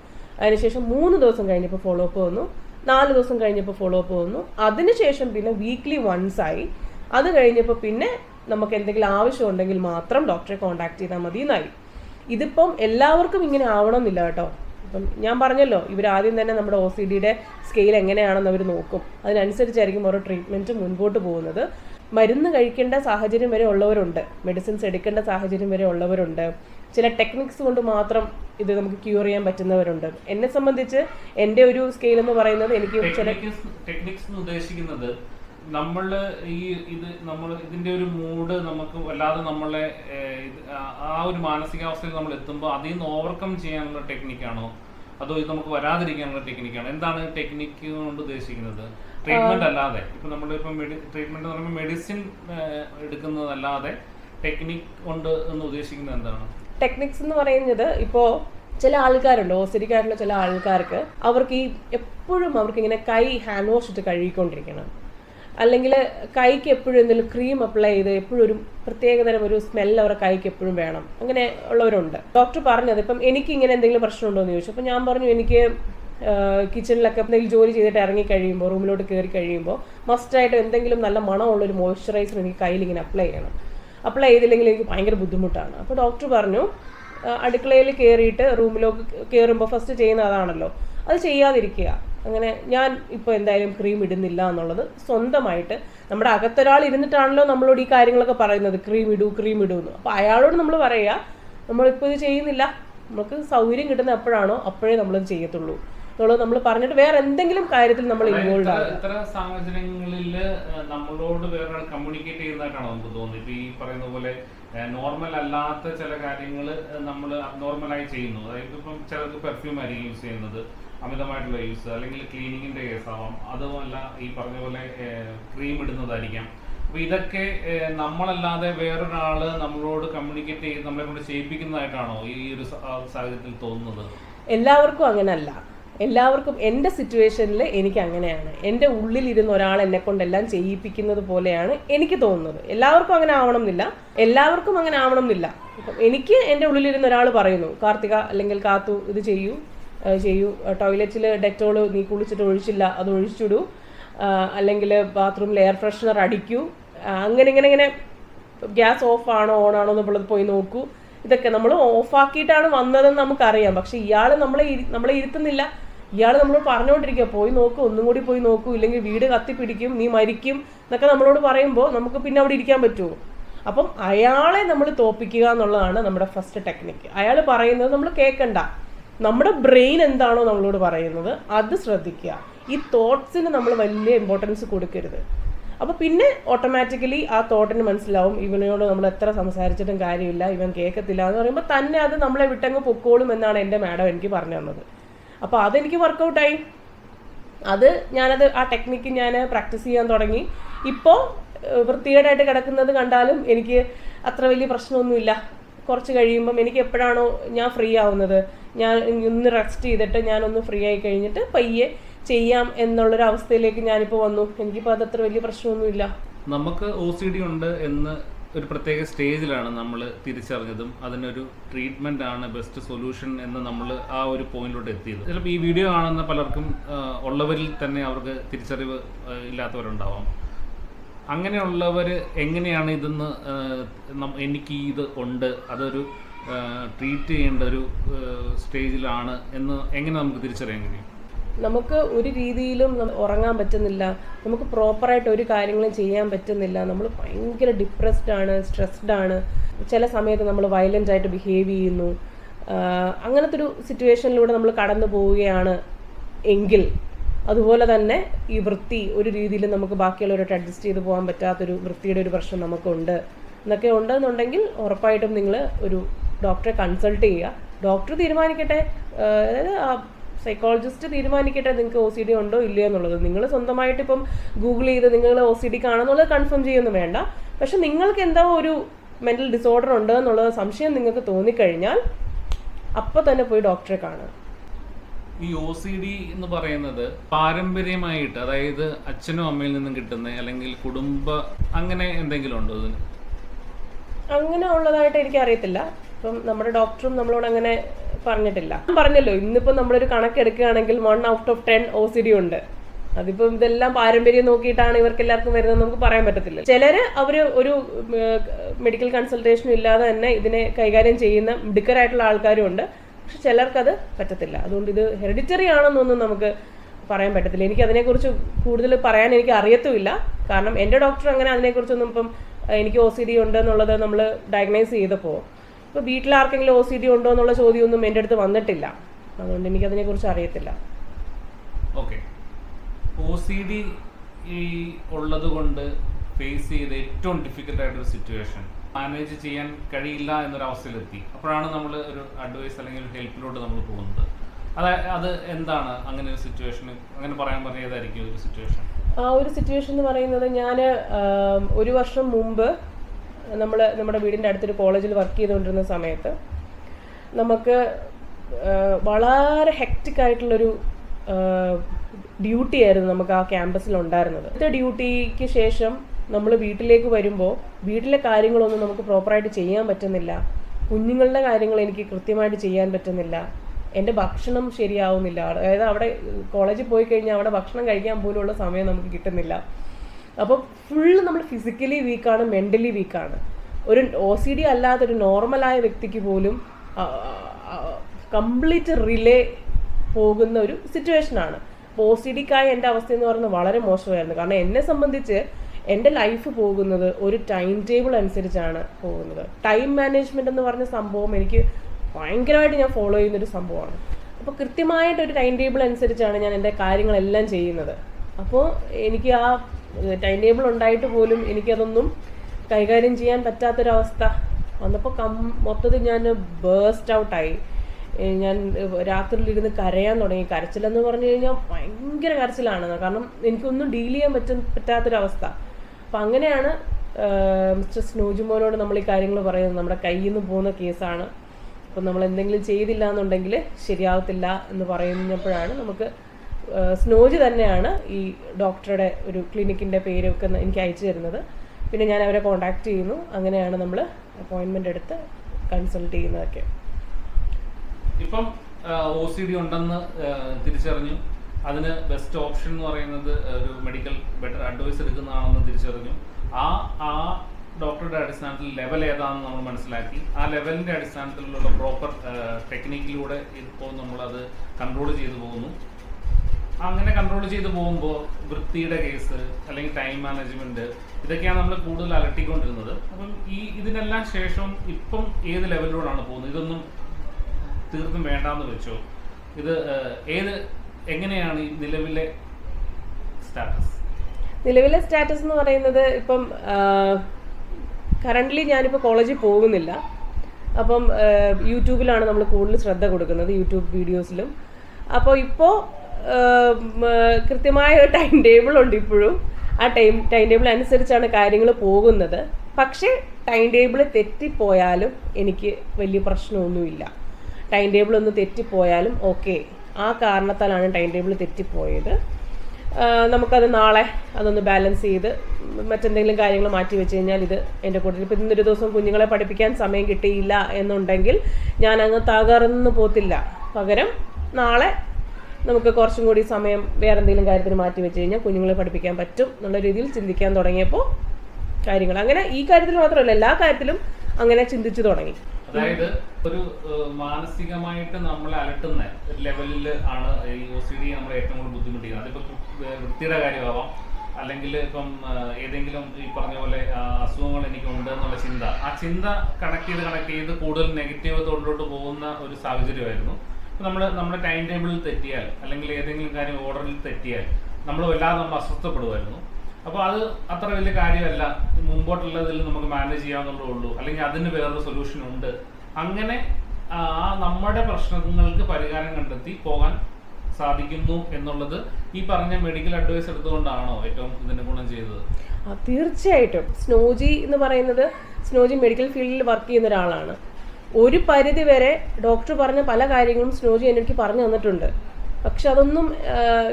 Speaker 2: അതിനുശേഷം മൂന്ന് ദിവസം കഴിഞ്ഞപ്പോൾ ഫോളോ അപ്പ് വന്നു. നാല് ദിവസം കഴിഞ്ഞപ്പോൾ ഫോളോ അപ്പ് വന്നു. അതിനുശേഷം പിന്നെ വീക്ക്ലി വൺസ് ആയി. അത് കഴിഞ്ഞപ്പോൾ പിന്നെ നമുക്ക് എന്തെങ്കിലും ആവശ്യമുണ്ടെങ്കിൽ മാത്രം ഡോക്ടറെ കോൺടാക്ട് ചെയ്താൽ മതി എന്നായി. ഇതിപ്പം എല്ലാവർക്കും ഇങ്ങനെ ആവണമെന്നില്ല കേട്ടോ. അപ്പം ഞാൻ പറഞ്ഞല്ലോ ഇവരാദ്യം ആദ്യം തന്നെ നമ്മുടെ ഒ സി ഡിയുടെ സ്കെയിൽ എങ്ങനെയാണെന്ന് അവർ നോക്കും. അതിനനുസരിച്ചായിരിക്കും ഓരോ ട്രീറ്റ്മെന്റ് മുൻപോട്ട് പോകുന്നത്. മരുന്ന് കഴിക്കേണ്ട സാഹചര്യം വരെ ഉള്ളവരുണ്ട്. മെഡിസിൻസ് എടുക്കേണ്ട സാഹചര്യം വരെ ഉള്ളവരുണ്ട്. ചില ടെക്നിക്സ് കൊണ്ട് മാത്രം ഇത് നമുക്ക് ക്യൂർ ചെയ്യാൻ പറ്റുന്നവരുണ്ട്. എന്നെ സംബന്ധിച്ച് എന്റെ ഒരു സ്കെയിൽ എന്ന് പറയുന്നത് എനിക്ക് ചില
Speaker 1: ടെക്നിക്സ് ഉദ്ദേശിക്കുന്നത് നമ്മൾ ഈ ഇത് നമ്മൾ ഇതിന്റെ ഒരു മൂഡ് നമുക്ക് വല്ലാതെ നമ്മളെ ആ ഒരു മാനസികാവസ്ഥയിൽ നമ്മൾ എത്തുമ്പോൾ അതിൽ നിന്ന് ഓവർകം ചെയ്യാനുള്ള ടെക്നിക്കാണോ അതോ ഇത് നമുക്ക് വരാതിരിക്കാനുള്ള ടെക്നിക്കാണ് എന്താണ് ടെക്നിക്ക് കൊണ്ട് ഉദ്ദേശിക്കുന്നത്? ട്രീറ്റ്മെന്റ് അല്ലാതെ. ഇപ്പൊ നമ്മൾ ഇപ്പൊ ട്രീറ്റ്മെന്റ് എന്ന് പറയുമ്പോൾ മെഡിസിൻ എടുക്കുന്നതല്ലാതെ ടെക്നിക് കൊണ്ട് എന്ന് ഉദ്ദേശിക്കുന്നത് എന്താണ്?
Speaker 2: ടെക്നിക്സ് എന്ന് പറയുന്നത് ഇപ്പോ ചില ആൾക്കാരുണ്ട് ഓസിഡിക്കായിട്ടുള്ള ചില ആൾക്കാർക്ക് അവർക്ക് ഈ എപ്പോഴും അവർക്ക് ഇങ്ങനെ കൈ ഹാൻഡ് വാഷ് ഇട്ട് കഴുകിക്കൊണ്ടിരിക്കണം. അല്ലെങ്കിൽ കൈക്ക് എപ്പോഴും എന്തെങ്കിലും ക്രീം അപ്ലൈ ചെയ്ത് എപ്പോഴും ഒരു പ്രത്യേകതരം ഒരു സ്മെൽ അവരുടെ കൈക്ക് എപ്പോഴും വേണം. അങ്ങനെ ഉള്ളവരുണ്ട്. ഡോക്ടർ പറഞ്ഞത് ഇപ്പം എനിക്ക് ഇങ്ങനെ എന്തെങ്കിലും പ്രശ്നമുണ്ടോ എന്ന് ചോദിച്ചു. അപ്പം ഞാൻ പറഞ്ഞു എനിക്ക് കിച്ചണിലൊക്കെ എന്തെങ്കിലും ജോലി ചെയ്തിട്ട് ഇറങ്ങി കഴിയുമ്പോൾ റൂമിലോട്ട് കയറി കഴിയുമ്പോൾ മസ്റ്റായിട്ട് എന്തെങ്കിലും നല്ല മണമുള്ളൊരു മോയ്സ്ചറൈസർ എനിക്ക് കയ്യിൽ ഇങ്ങനെ അപ്ലൈ ചെയ്യണം. അപ്ലൈ ചെയ്തില്ലെങ്കിൽ എനിക്ക് ഭയങ്കര ബുദ്ധിമുട്ടാണ്. അപ്പോൾ ഡോക്ടർ പറഞ്ഞു അടുക്കളയിൽ കയറിയിട്ട് റൂമിലോട്ട് കയറുമ്പോൾ ഫസ്റ്റ് ചെയ്യുന്ന അതാണല്ലോ. അത് ചെയ്യാതിരിക്കുക. അങ്ങനെ ഞാൻ ഇപ്പോൾ എന്തായാലും ക്രീം ഇടുന്നില്ല എന്നുള്ളത് സ്വന്തമായിട്ട് നമ്മുടെ അകത്തൊരാൾ ഇരുന്നിട്ടാണല്ലോ നമ്മളോട് ഈ കാര്യങ്ങളൊക്കെ പറയുന്നത്. ക്രീം ഇടൂ ക്രീം ഇടൂ എന്ന്. അപ്പോൾ അയാളോട് നമ്മൾ പറയുക നമ്മളിപ്പോൾ ഇത് ചെയ്യുന്നില്ല. നമുക്ക് സൗകര്യം കിട്ടുന്ന എപ്പോഴാണോ അപ്പോഴേ നമ്മളത് ചെയ്യത്തുള്ളൂ. എന്നുള്ളത് നമ്മൾ പറഞ്ഞിട്ട് വേറെ എന്തെങ്കിലും കാര്യത്തിൽ നമ്മൾ ഇൻവോൾവ്
Speaker 1: ഇത്ര- സാഹചര്യങ്ങളിൽ നമ്മളോട് വേറെ കമ്മ്യൂണിക്കേറ്റ് ചെയ്യുന്നതായിട്ടാണ് നമുക്ക് തോന്നുന്നത്? ഇപ്പൊ ഈ പറയുന്ന പോലെ നോർമൽ അല്ലാത്ത ചില കാര്യങ്ങൾ നമ്മൾ അബ്നോർമലായി ചെയ്യുന്നു. അതായത് ഇപ്പം ചിലർക്ക് പെർഫ്യൂം ആയിരിക്കും യൂസ് ചെയ്യുന്നത്. അമിതമായിട്ടുള്ള യൂസ് അല്ലെങ്കിൽ ക്ലീനിങ്ങിന്റെ ആവാം. അതുമല്ല ഈ പറഞ്ഞ പോലെ ക്രീം ഇടുന്നതായിരിക്കാം. അപ്പോൾ ഇതൊക്കെ നമ്മളല്ലാതെ വേറൊരാൾ നമ്മളോട് കമ്മ്യൂണിക്കേറ്റ് ചെയ്ത് നമ്മളെ കൊണ്ട് ചെയ്യിപ്പിക്കുന്നതായിട്ടാണോ ഈ ഒരു സാഹചര്യത്തിൽ തോന്നുന്നത്?
Speaker 2: എല്ലാവർക്കും അങ്ങനല്ല. എല്ലാവർക്കും എന്റെ സിറ്റുവേഷനിൽ എനിക്ക് അങ്ങനെയാണ്. എന്റെ ഉള്ളിലിരുന്ന് ഒരാൾ എന്നെ കൊണ്ടെല്ലാം ചെയ്യിപ്പിക്കുന്നത് പോലെയാണ് എനിക്ക് തോന്നുന്നത്. എല്ലാവർക്കും അങ്ങനെ ആവണം എന്നില്ല എല്ലാവർക്കും അങ്ങനെ ആവണം എന്നില്ല എനിക്ക് എന്റെ ഉള്ളിലിരുന്ന് ഒരാൾ പറയുന്നു കാർത്തിക അല്ലെങ്കിൽ കാത്തു ഇത് ചെയ്യൂ. ചെയ്യൂ. ടോയ്ലറ്റിൽ ഡെറ്റോൾ നീ കുളിച്ചിട്ട് ഒഴിച്ചില്ല അത് ഒഴിച്ചിടൂ. അല്ലെങ്കിൽ ബാത്റൂമിൽ എയർ ഫ്രഷ്നർ അടിക്കൂ. അങ്ങനെ ഇങ്ങനെ ഇങ്ങനെ ഗ്യാസ് ഓഫ് ആണോ ഓൺ ആണോ എന്നുള്ളത് പോയി നോക്കൂ. ഇതൊക്കെ നമ്മൾ ഓഫാക്കിയിട്ടാണ് വന്നതെന്ന് നമുക്കറിയാം. പക്ഷെ ഇയാൾ നമ്മളെ നമ്മളെ ഇരുത്തുന്നില്ല. ഇയാൾ നമ്മൾ പറഞ്ഞുകൊണ്ടിരിക്കുക പോയി നോക്കൂ ഒന്നും കൂടി പോയി നോക്കൂ. ഇല്ലെങ്കിൽ വീട് കത്തിപ്പിടിക്കും നീ മരിക്കും എന്നൊക്കെ നമ്മളോട് പറയുമ്പോൾ നമുക്ക് പിന്നെ അവിടെ ഇരിക്കാൻ പറ്റുമോ അപ്പം അയാളെ നമ്മൾ തോപ്പിക്കുക എന്നുള്ളതാണ് നമ്മുടെ ഫസ്റ്റ് ടെക്നിക്ക് അയാൾ പറയുന്നത് നമ്മൾ കേൾക്കണ്ട നമ്മുടെ ബ്രെയിൻ എന്താണോ നമ്മളോട് പറയുന്നത് അത് ശ്രദ്ധിക്കുക. ഈ തോട്ട്സിന് നമ്മൾ വലിയ ഇമ്പോർട്ടൻസ് കൊടുക്കരുത്. അപ്പോൾ പിന്നെ ഓട്ടോമാറ്റിക്കലി ആ തോട്ടിന് മനസ്സിലാവും ഇവനോട് നമ്മൾ എത്ര സംസാരിച്ചിട്ടും കാര്യമില്ല ഇവൻ കേൾക്കത്തില്ല എന്ന് പറയുമ്പോൾ തന്നെ അത് നമ്മളെ വിട്ടങ്ങ് പൊക്കോളും എന്നാണ് എന്റെ മാഡം എനിക്ക് പറഞ്ഞു തന്നത്. അപ്പോൾ അതെനിക്ക് വർക്കൗട്ടായി അത് ഞാനത് ആ ടെക്നിക്ക് ഞാൻ പ്രാക്ടീസ് ചെയ്യാൻ തുടങ്ങി. ഇപ്പോൾ വൃത്തികേടായിട്ട് കിടക്കുന്നത് കണ്ടാലും എനിക്ക് അത്ര വലിയ പ്രശ്നമൊന്നുമില്ല. കുറച്ച് കഴിയുമ്പം എനിക്ക് എപ്പോഴാണോ ഞാൻ ഫ്രീ ആവുന്നത് ഞാൻ ഒന്ന് റെസ്റ്റ് ചെയ്തിട്ട് ഞാനൊന്ന് ഫ്രീ ആയി കഴിഞ്ഞിട്ട് പയ്യെ ചെയ്യാം എന്നുള്ളൊരു അവസ്ഥയിലേക്ക് ഞാനിപ്പോൾ വന്നു. എനിക്കിപ്പോൾ അതത്ര വലിയ പ്രശ്നമൊന്നുമില്ല.
Speaker 1: നമുക്ക് ഒ സി ഡി ഉണ്ട് എന്ന് ഒരു പ്രത്യേക സ്റ്റേജിലാണ് നമ്മൾ തിരിച്ചറിഞ്ഞതും അതിനൊരു ട്രീറ്റ്മെന്റ് ആണ് ബെസ്റ്റ് സൊല്യൂഷൻ എന്ന് നമ്മൾ ആ ഒരു പോയിന്റിലോട്ട് എത്തിയത്. ചിലപ്പോൾ ഈ വീഡിയോ കാണുന്ന പലർക്കും ഉള്ളവരിൽ തന്നെ അവർക്ക് തിരിച്ചറിവ് ഇല്ലാത്തവരുണ്ടാവാം. അങ്ങനെയുള്ളവർ എങ്ങനെയാണ് ഇതെന്ന് എനിക്ക് ഇത് ഉണ്ട് അതൊരു ട്രീറ്റ് ചെയ്യേണ്ട ഒരു സ്റ്റേജിലാണ് എന്ന് എങ്ങനെ നമുക്ക് തിരിച്ചറിയാൻ കഴിയും?
Speaker 2: നമുക്ക് ഒരു രീതിയിലും ഉറങ്ങാൻ പറ്റുന്നില്ല നമുക്ക് പ്രോപ്പറായിട്ട് ഒരു കാര്യങ്ങളും ചെയ്യാൻ പറ്റുന്നില്ല നമ്മൾ ഭയങ്കര ഡിപ്രസ്ഡ് ആണ് സ്ട്രെസ്ഡ് ആണ്. ചില സമയത്ത് നമ്മൾ വയലന്റ് ആയിട്ട് ബിഹേവ് ചെയ്യുന്നു. അങ്ങനത്തെ ഒരു സിറ്റുവേഷനിലൂടെ നമ്മൾ കടന്നു പോവുകയാണ് എങ്കിൽ അതുപോലെ തന്നെ ഈ വൃത്തി ഒരു രീതിയിൽ നമുക്ക് ബാക്കിയുള്ളവരായിട്ട് അഡ്ജസ്റ്റ് ചെയ്ത് പോകാൻ പറ്റാത്തൊരു വൃത്തിയുടെ ഒരു പ്രശ്നം നമുക്കുണ്ട്. എന്നൊക്കെ ഉണ്ടെന്നുണ്ടെങ്കിൽ ഉറപ്പായിട്ടും നിങ്ങൾ ഒരു ഡോക്ടറെ കൺസൾട്ട് ചെയ്യുക. ഡോക്ടർ തീരുമാനിക്കട്ടെ. അതായത് സൈക്കോളജിസ്റ്റ് തീരുമാനിക്കട്ടെ നിങ്ങൾക്ക് ഒ സി ഡി ഉണ്ടോ ഇല്ലയോ എന്നുള്ളത്. നിങ്ങൾ സ്വന്തമായിട്ട് ഇപ്പം ഗൂഗിൾ ചെയ്ത് നിങ്ങൾ ഒ സി ഡി കാണുന്നുള്ളത് കൺഫേം ചെയ്യൊന്നും വേണ്ട. പക്ഷെ നിങ്ങൾക്ക് എന്തോ ഒരു മെന്റൽ ഡിസോർഡർ ഉണ്ട് എന്നുള്ള സംശയം നിങ്ങൾക്ക് തോന്നിക്കഴിഞ്ഞാൽ അപ്പോൾ തന്നെ പോയി ഡോക്ടറെ കാണുക.
Speaker 1: ഈ ഒ സി ഡി എന്ന് പറയുന്നത് പാരമ്പര്യമായിട്ട് അതായത് അച്ഛനും അമ്മയിൽ നിന്നും കിട്ടുന്ന അല്ലെങ്കിൽ കുടുംബ അങ്ങനെ എന്തെങ്കിലും ഉണ്ടോ ഇതിന്
Speaker 2: അങ്ങനെ ഉള്ളതായിട്ട് എനിക്ക് അറിയത്തില്ല ഇപ്പം നമ്മുടെ ഡോക്ടറും നമ്മളോട് അങ്ങനെ പറഞ്ഞിട്ടില്ല. പറഞ്ഞല്ലോ ഇന്നിപ്പോ നമ്മളൊരു കണക്കെടുക്കുകയാണെങ്കിൽ one out of ten O C D ഉണ്ട്. അതിപ്പം ഇതെല്ലാം പാരമ്പര്യം നോക്കിയിട്ടാണ് ഇവർക്ക് എല്ലാവർക്കും വരുന്നത് നമുക്ക് പറയാൻ പറ്റത്തില്ല. ചിലര് അവർ ഒരു മെഡിക്കൽ കൺസൾട്ടേഷനും ഇല്ലാതെ തന്നെ ഇതിനെ കൈകാര്യം ചെയ്യുന്ന മിടുക്കരായിട്ടുള്ള ആൾക്കാരും ഉണ്ട്. പക്ഷെ ചിലർക്കത് പറ്റത്തില്ല. അതുകൊണ്ട് ഇത് ഹെറിഡിറ്ററി ആണെന്നൊന്നും നമുക്ക് പറയാൻ പറ്റത്തില്ല. എനിക്ക് അതിനെക്കുറിച്ച് കൂടുതൽ പറയാൻ എനിക്ക് അറിയത്തുമില്ല. കാരണം എന്റെ ഡോക്ടർ അങ്ങനെ അതിനെക്കുറിച്ചൊന്നും ഇപ്പം എനിക്ക് ഒ സി ഡി ഉണ്ട് എന്നുള്ളത് നമ്മൾ ഡയഗ്നൈസ് ചെയ്തപ്പോൾ ഇപ്പോൾ വീട്ടിൽ ആർക്കെങ്കിലും ഒ സി ഡി ഉണ്ടോ എന്നുള്ള ചോദ്യമൊന്നും എന്റെ അടുത്ത് വന്നിട്ടില്ല. അതുകൊണ്ട് എനിക്ക് അതിനെക്കുറിച്ച് അറിയത്തില്ല.
Speaker 1: ഓക്കെ. ഒ സി ഡി ഉള്ളത് കൊണ്ട് ഫേസ് ചെയ്ത ഏറ്റവും ഡിഫിക്കൽട്ടായിട്ടൊരു സിറ്റുവേഷൻ മാനേജ് ചെയ്യാൻ കഴിയില്ല എന്നൊരവസ്ഥയിലെത്തി. അപ്പോഴാണ് നമ്മൾ ഒരു അഡ്വൈസ് അല്ലെങ്കിൽ ഒരു ഹെൽപ്പിലോട്ട് നമ്മൾ പോകുന്നത്. അത് അത് എന്താണ് അങ്ങനെ ഒരു സിറ്റുവേഷൻ അങ്ങനെ പറയാൻ പറഞ്ഞതായിരിക്കും ഒരു സിറ്റുവേഷൻ
Speaker 2: ആ ഒരു സിറ്റുവേഷൻ എന്ന് പറയുന്നത് ഞാൻ ഒരു വർഷം മുമ്പ് നമ്മൾ നമ്മുടെ വീടിന്റെ അടുത്തൊരു കോളേജിൽ വർക്ക് ചെയ്തുകൊണ്ടിരുന്ന സമയത്ത് നമുക്ക് വളരെ ഹെക്റ്റിക് ആയിട്ടുള്ളൊരു ഡ്യൂട്ടി ആയിരുന്നു നമുക്ക് ആ ക്യാമ്പസിൽ ഉണ്ടായിരുന്നത്. ഡ്യൂട്ടിക്ക് ശേഷം നമ്മൾ വീട്ടിലേക്ക് വരുമ്പോൾ വീട്ടിലെ കാര്യങ്ങളൊന്നും നമുക്ക് പ്രോപ്പറായിട്ട് ചെയ്യാൻ പറ്റുന്നില്ല. കുഞ്ഞുങ്ങളുടെ കാര്യങ്ങൾ എനിക്ക് കൃത്യമായിട്ട് ചെയ്യാൻ പറ്റുന്നില്ല. എന്റെ ഭക്ഷണം ശരിയാവുന്നില്ല. അതായത് അവിടെ കോളേജിൽ പോയി കഴിഞ്ഞാൽ അവിടെ ഭക്ഷണം കഴിക്കാൻ പോലുള്ള സമയം നമുക്ക് കിട്ടുന്നില്ല. അപ്പോൾ ഫുള്ള് നമ്മൾ ഫിസിക്കലി വീക്കാണ് മെന്റലി വീക്കാണ് ഒരു ഒ സി ഡി അല്ലാത്ത ഒരു നോർമലായ വ്യക്തിക്ക് പോലും കംപ്ലീറ്റ് റിലേ പോകുന്ന ഒരു സിറ്റുവേഷനാണ് അപ്പോൾ ഒ സി ഡിക്കായ എന്റെ അവസ്ഥ എന്ന് പറയുന്നത് വളരെ മോശമായിരുന്നു. കാരണം എന്നെ സംബന്ധിച്ച് എന്റെ ലൈഫ് പോകുന്നത് ഒരു ടൈം ടേബിൾ അനുസരിച്ചാണ് പോകുന്നത്. ടൈം മാനേജ്മെന്റ് എന്ന് പറഞ്ഞ സംഭവം എനിക്ക് ഭയങ്കരമായിട്ട് ഞാൻ ഫോളോ ചെയ്യുന്നൊരു സംഭവമാണ്. അപ്പോൾ കൃത്യമായിട്ട് ഒരു ടൈം ടേബിൾ അനുസരിച്ചാണ് ഞാൻ എന്റെ കാര്യങ്ങളെല്ലാം ചെയ്യുന്നത്. അപ്പോൾ എനിക്ക് ആ ടൈം ടേബിൾ ഉണ്ടായിട്ട് പോലും എനിക്കതൊന്നും കൈകാര്യം ചെയ്യാൻ പറ്റാത്തൊരവസ്ഥ വന്നപ്പോൾ കം മൊത്തത്തിൽ ഞാൻ ബേസ്റ്റ് ഔട്ടായി ഞാൻ രാത്രിയിലിരുന്ന് കരയാൻ തുടങ്ങി. കരച്ചിലെന്ന് പറഞ്ഞു കഴിഞ്ഞാൽ ഭയങ്കര കരച്ചിലാണ്. കാരണം എനിക്കൊന്നും ഡീൽ ചെയ്യാൻ പറ്റും പറ്റാത്തൊരവസ്ഥ. അപ്പം അങ്ങനെയാണ് മിസ്റ്റർ സ്നോജുമോനോട് നമ്മൾ ഈ കാര്യങ്ങൾ പറയുന്നത്. നമ്മുടെ കയ്യിൽ നിന്ന് പോകുന്ന കേസാണ്. അപ്പം നമ്മൾ എന്തെങ്കിലും ചെയ്തില്ല എന്നുണ്ടെങ്കിൽ ശരിയാവത്തില്ല എന്ന് പറയുന്നപ്പോഴാണ് നമുക്ക് സ്നോജ് തന്നെയാണ് ഈ ഡോക്ടറുടെ ഒരു ക്ലിനിക്കിന്റെ പേരൊക്കെ എനിക്ക് അയച്ചു തരുന്നത്. പിന്നെ ഞാൻ അവരെ കോണ്ടാക്ട് ചെയ്യുന്നു. അങ്ങനെയാണ് നമ്മൾ അപ്പോയിൻമെന്റ് എടുത്ത് കൺസൾട്ട് ചെയ്യുന്നതൊക്കെ.
Speaker 1: ഇപ്പം ഒ സി ഡി ഉണ്ടെന്ന് തിരിച്ചറിഞ്ഞു. അതിന് ബെസ്റ്റ് ഓപ്ഷൻ എന്ന് പറയുന്നത് ഒരു മെഡിക്കൽ ബെറ്റർ അഡ്വൈസ് എടുക്കുന്നതാണെന്ന് തിരിച്ചറിഞ്ഞു. ആ ആ ഡോക്ടറുടെ അടിസ്ഥാനത്തിൽ ലെവൽ ഏതാണെന്ന് നമ്മൾ മനസ്സിലാക്കി. ആ ലെവലിന്റെ അടിസ്ഥാനത്തിലുള്ള പ്രോപ്പർ ടെക്നിക്കിലൂടെ ഇപ്പോൾ നമ്മളത് കൺട്രോൾ ചെയ്തു പോകുന്നു. അങ്ങനെ കൺട്രോൾ ചെയ്ത് പോകുമ്പോൾ വൃത്തിയുടെ കേസ് അല്ലെങ്കിൽ ടൈം മാനേജ്മെന്റ് ഇതൊക്കെയാണ് നമ്മൾ കൂടുതൽ അലട്ടിക്കൊണ്ടിരുന്നത്. അപ്പം ഈ ഇതിനെല്ലാം ശേഷം ഇപ്പം ഏത് ലെവലിലൂടെയാണ് പോകുന്നത്? ഇതൊന്നും തീർത്തും വേണ്ടാന്ന് വെച്ചോ? ഇത് ഏത് എങ്ങനെയാണ് ഈ നിലവിലെ സ്റ്റാറ്റസ്
Speaker 2: നിലവിലെ സ്റ്റാറ്റസ് എന്ന് പറയുന്നത് ഇപ്പം കറന്റ്ലി ഞാനിപ്പോൾ കോളേജിൽ പോകുന്നില്ല. അപ്പം യൂട്യൂബിലാണ് നമ്മൾ കൂടുതൽ ശ്രദ്ധ കൊടുക്കുന്നത് യൂട്യൂബ് വീഡിയോസിലും. അപ്പോൾ ഇപ്പോൾ കൃത്യമായ ഒരു ടൈം ടേബിൾ ഉണ്ട് ഇപ്പോഴും. ആ ടൈം ടൈം ടേബിൾ അനുസരിച്ചാണ് കാര്യങ്ങൾ പോകുന്നത്. പക്ഷേ ടൈം ടേബിൾ തെറ്റിപ്പോയാലും എനിക്ക് വലിയ പ്രശ്നമൊന്നുമില്ല. ടൈം ടേബിൾ ഒന്ന് തെറ്റിപ്പോയാലും ഓക്കെ ആ കാരണത്താലാണ് ടൈം ടേബിൾ തെറ്റിപ്പോയത്. നമുക്കത് നാളെ അതൊന്ന് ബാലൻസ് ചെയ്ത് മറ്റെന്തെങ്കിലും കാര്യങ്ങൾ മാറ്റി വെച്ച് കഴിഞ്ഞാൽ ഇത് എന്റെ കൂടെ ഇപ്പം ഇന്നൊരു ദിവസം കുഞ്ഞുങ്ങളെ പഠിപ്പിക്കാൻ സമയം കിട്ടിയില്ല എന്നുണ്ടെങ്കിൽ ഞാൻ അങ്ങ് തകർന്നു പോത്തില്ല. പകരം നാളെ നമുക്ക് കുറച്ചും കൂടി സമയം വേറെ എന്തെങ്കിലും കാര്യത്തിന് മാറ്റി വെച്ച് കഴിഞ്ഞാൽ കുഞ്ഞുങ്ങളെ പഠിപ്പിക്കാൻ പറ്റും എന്നുള്ള രീതിയിൽ ചിന്തിക്കാൻ തുടങ്ങിയപ്പോൾ കാര്യങ്ങൾ. അങ്ങനെ ഈ കാര്യത്തിൽ മാത്രമല്ല എല്ലാ കാര്യത്തിലും അങ്ങനെ ചിന്തിച്ചു തുടങ്ങി.
Speaker 1: അതായത് ഒരു മാനസികമായിട്ട് നമ്മളെ അലട്ടുന്ന ലെവലിൽ ആണ് ഈ ഒ സി ഡി നമ്മളെ ഏറ്റവും കൂടുതൽ ബുദ്ധിമുട്ടിക്കുന്നത്. അതിപ്പോ വൃത്തിയുടെ കാര്യമാവാം. അല്ലെങ്കിൽ ഇപ്പം ഏതെങ്കിലും ഈ പറഞ്ഞ പോലെ അസുഖങ്ങൾ അസുഖങ്ങൾ എനിക്കുണ്ട് എന്നുള്ള ചിന്ത. ആ ചിന്ത കണക്ട് ചെയ്ത് കണക്ട് ചെയ്ത് കൂടുതൽ നെഗറ്റീവ് തോട്ടിലോട്ട് പോകുന്ന ഒരു സാഹചര്യമായിരുന്നു. നമ്മൾ നമ്മുടെ ടൈം ടേബിളിൽ തെറ്റിയാൽ അല്ലെങ്കിൽ ഏതെങ്കിലും കാര്യം ഓർഡറിൽ തെറ്റിയാൽ നമ്മൾ വല്ലാതെ നമ്മൾ അസ്വസ്ഥപ്പെടുമായിരുന്നു അപ്പോൾ അത് അത്ര വലിയ കാര്യമല്ല. മുമ്പോട്ടുള്ളതിൽ നമുക്ക് മാനേജ് ചെയ്യാന്നുള്ളേ ഉള്ളൂ. അല്ലെങ്കിൽ അതിന് വേറൊരു സൊല്യൂഷൻ ഉണ്ട്. അങ്ങനെ ആ നമ്മുടെ പ്രശ്നങ്ങൾക്ക് പരിഹാരം കണ്ടെത്തി പോകാൻ സാധിക്കുന്നു എന്നുള്ളത് ഈ പറഞ്ഞ മെഡിക്കൽ അഡ്വൈസ് എടുത്തുകൊണ്ടാണോ ഏറ്റവും ഇതിന് ഗുണം ചെയ്തത്?
Speaker 2: തീർച്ചയായിട്ടും. സ്നോജി എന്ന് പറയുന്നത് സ്നോജി മെഡിക്കൽ ഫീൽഡിൽ വർക്ക് ചെയ്യുന്ന ഒരാളാണ്. ഒരു പരിധി വരെ ഡോക്ടർ പറഞ്ഞ പല കാര്യങ്ങളും സ്നോജി എനിക്ക് പറഞ്ഞു തന്നിട്ടുണ്ട്. പക്ഷെ അതൊന്നും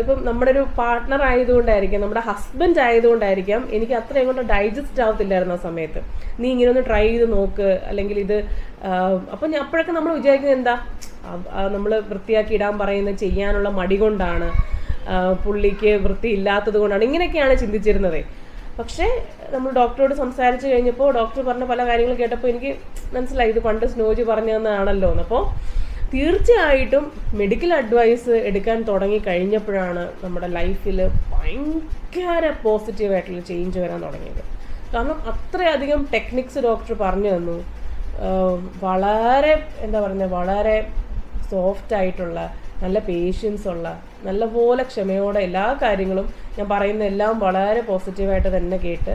Speaker 2: ഇപ്പം നമ്മുടെ ഒരു പാർട്ട്ണർ ആയതുകൊണ്ടായിരിക്കാം നമ്മുടെ ഹസ്ബൻഡ് ആയതുകൊണ്ടായിരിക്കാം എനിക്ക് അത്രയും കൊണ്ട് ഡൈജസ്റ്റ് ആവത്തില്ലായിരുന്നു ആ സമയത്ത്. നീ ഇങ്ങനെ ഒന്ന് ട്രൈ ചെയ്ത് നോക്ക് അല്ലെങ്കിൽ ഇത് അപ്പം ഞാൻ അപ്പോഴൊക്കെ നമ്മൾ വിചാരിക്കുന്നത് എന്താ? നമ്മൾ വൃത്തിയാക്കി ഇടാൻ പറയുന്ന ചെയ്യാനുള്ള മടി കൊണ്ടാണ് പുള്ളിക്ക് വൃത്തി ഇല്ലാത്തത് കൊണ്ടാണ്. ഇങ്ങനെയൊക്കെയാണ് ചിന്തിച്ചിരുന്നത്. പക്ഷേ നമ്മൾ ഡോക്ടറോട് സംസാരിച്ച് കഴിഞ്ഞപ്പോൾ ഡോക്ടർ പറഞ്ഞ പല കാര്യങ്ങളും കേട്ടപ്പോൾ എനിക്ക് മനസ്സിലായി ഇത് പണ്ട് സ്നോജി പറഞ്ഞു തന്നതാണല്ലോ എന്ന് അപ്പോൾ തീർച്ചയായിട്ടും മെഡിക്കൽ അഡ്വൈസ് എടുക്കാൻ തുടങ്ങി കഴിഞ്ഞപ്പോഴാണ് നമ്മുടെ ലൈഫിൽ ഭയങ്കര പോസിറ്റീവായിട്ടുള്ള ചേഞ്ച് വരാൻ തുടങ്ങിയത്. കാരണം അത്രയധികം ടെക്നിക്സ് ഡോക്ടർ പറഞ്ഞു തന്നു. വളരെ എന്താ പറയുക വളരെ സോഫ്റ്റ് ആയിട്ടുള്ള നല്ല പേഷ്യൻസ് ഉള്ള നല്ലപോലെ ക്ഷമയോടെ എല്ലാ കാര്യങ്ങളും ഞാൻ പറയുന്ന എല്ലാം വളരെ പോസിറ്റീവായിട്ട് തന്നെ കേട്ട്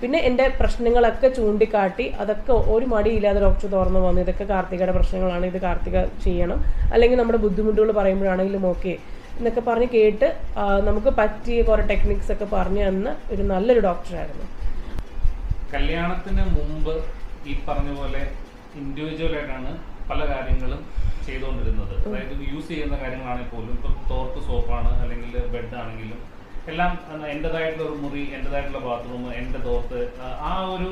Speaker 2: പിന്നെ എന്റെ പ്രശ്നങ്ങളൊക്കെ ചൂണ്ടിക്കാട്ടി അതൊക്കെ ഒരു മടിയില്ലാതെ ഡോക്ടർ തുറന്നു വന്നു. ഇതൊക്കെ കാർത്തികയുടെ പ്രശ്നങ്ങളാണ്. ഇത് കാർത്തിക ചെയ്യണം. അല്ലെങ്കിൽ നമ്മുടെ ബുദ്ധിമുട്ടുകൾ പറയുമ്പോഴാണെങ്കിലും ഓക്കെ എന്നൊക്കെ പറഞ്ഞ് കേട്ട് നമുക്ക് പറ്റിയ കുറേ ടെക്നിക്സ് ഒക്കെ പറഞ്ഞു തന്ന ഒരു നല്ലൊരു ഡോക്ടറായിരുന്നു
Speaker 1: കല്യാണത്തിന് മുമ്പ് ഈ പറഞ്ഞ പോലെ ഇൻഡിവിജ്വൽ ആയിട്ടാണ് പല കാര്യങ്ങളും ചെയ്തുകൊണ്ടിരുന്നത്. അതായത് യൂസ് ചെയ്യുന്ന കാര്യങ്ങളാണെങ്കിൽ പോലും ഇപ്പം തോർത്ത് സോപ്പാണ് അല്ലെങ്കിൽ ബെഡ് ആണെങ്കിലും എല്ലാം എന്റെതായിട്ടുള്ള ഒരു മുറി എന്റെതായിട്ടുള്ള ബാത്റൂം എന്റെ തോർത്ത് ആ ഒരു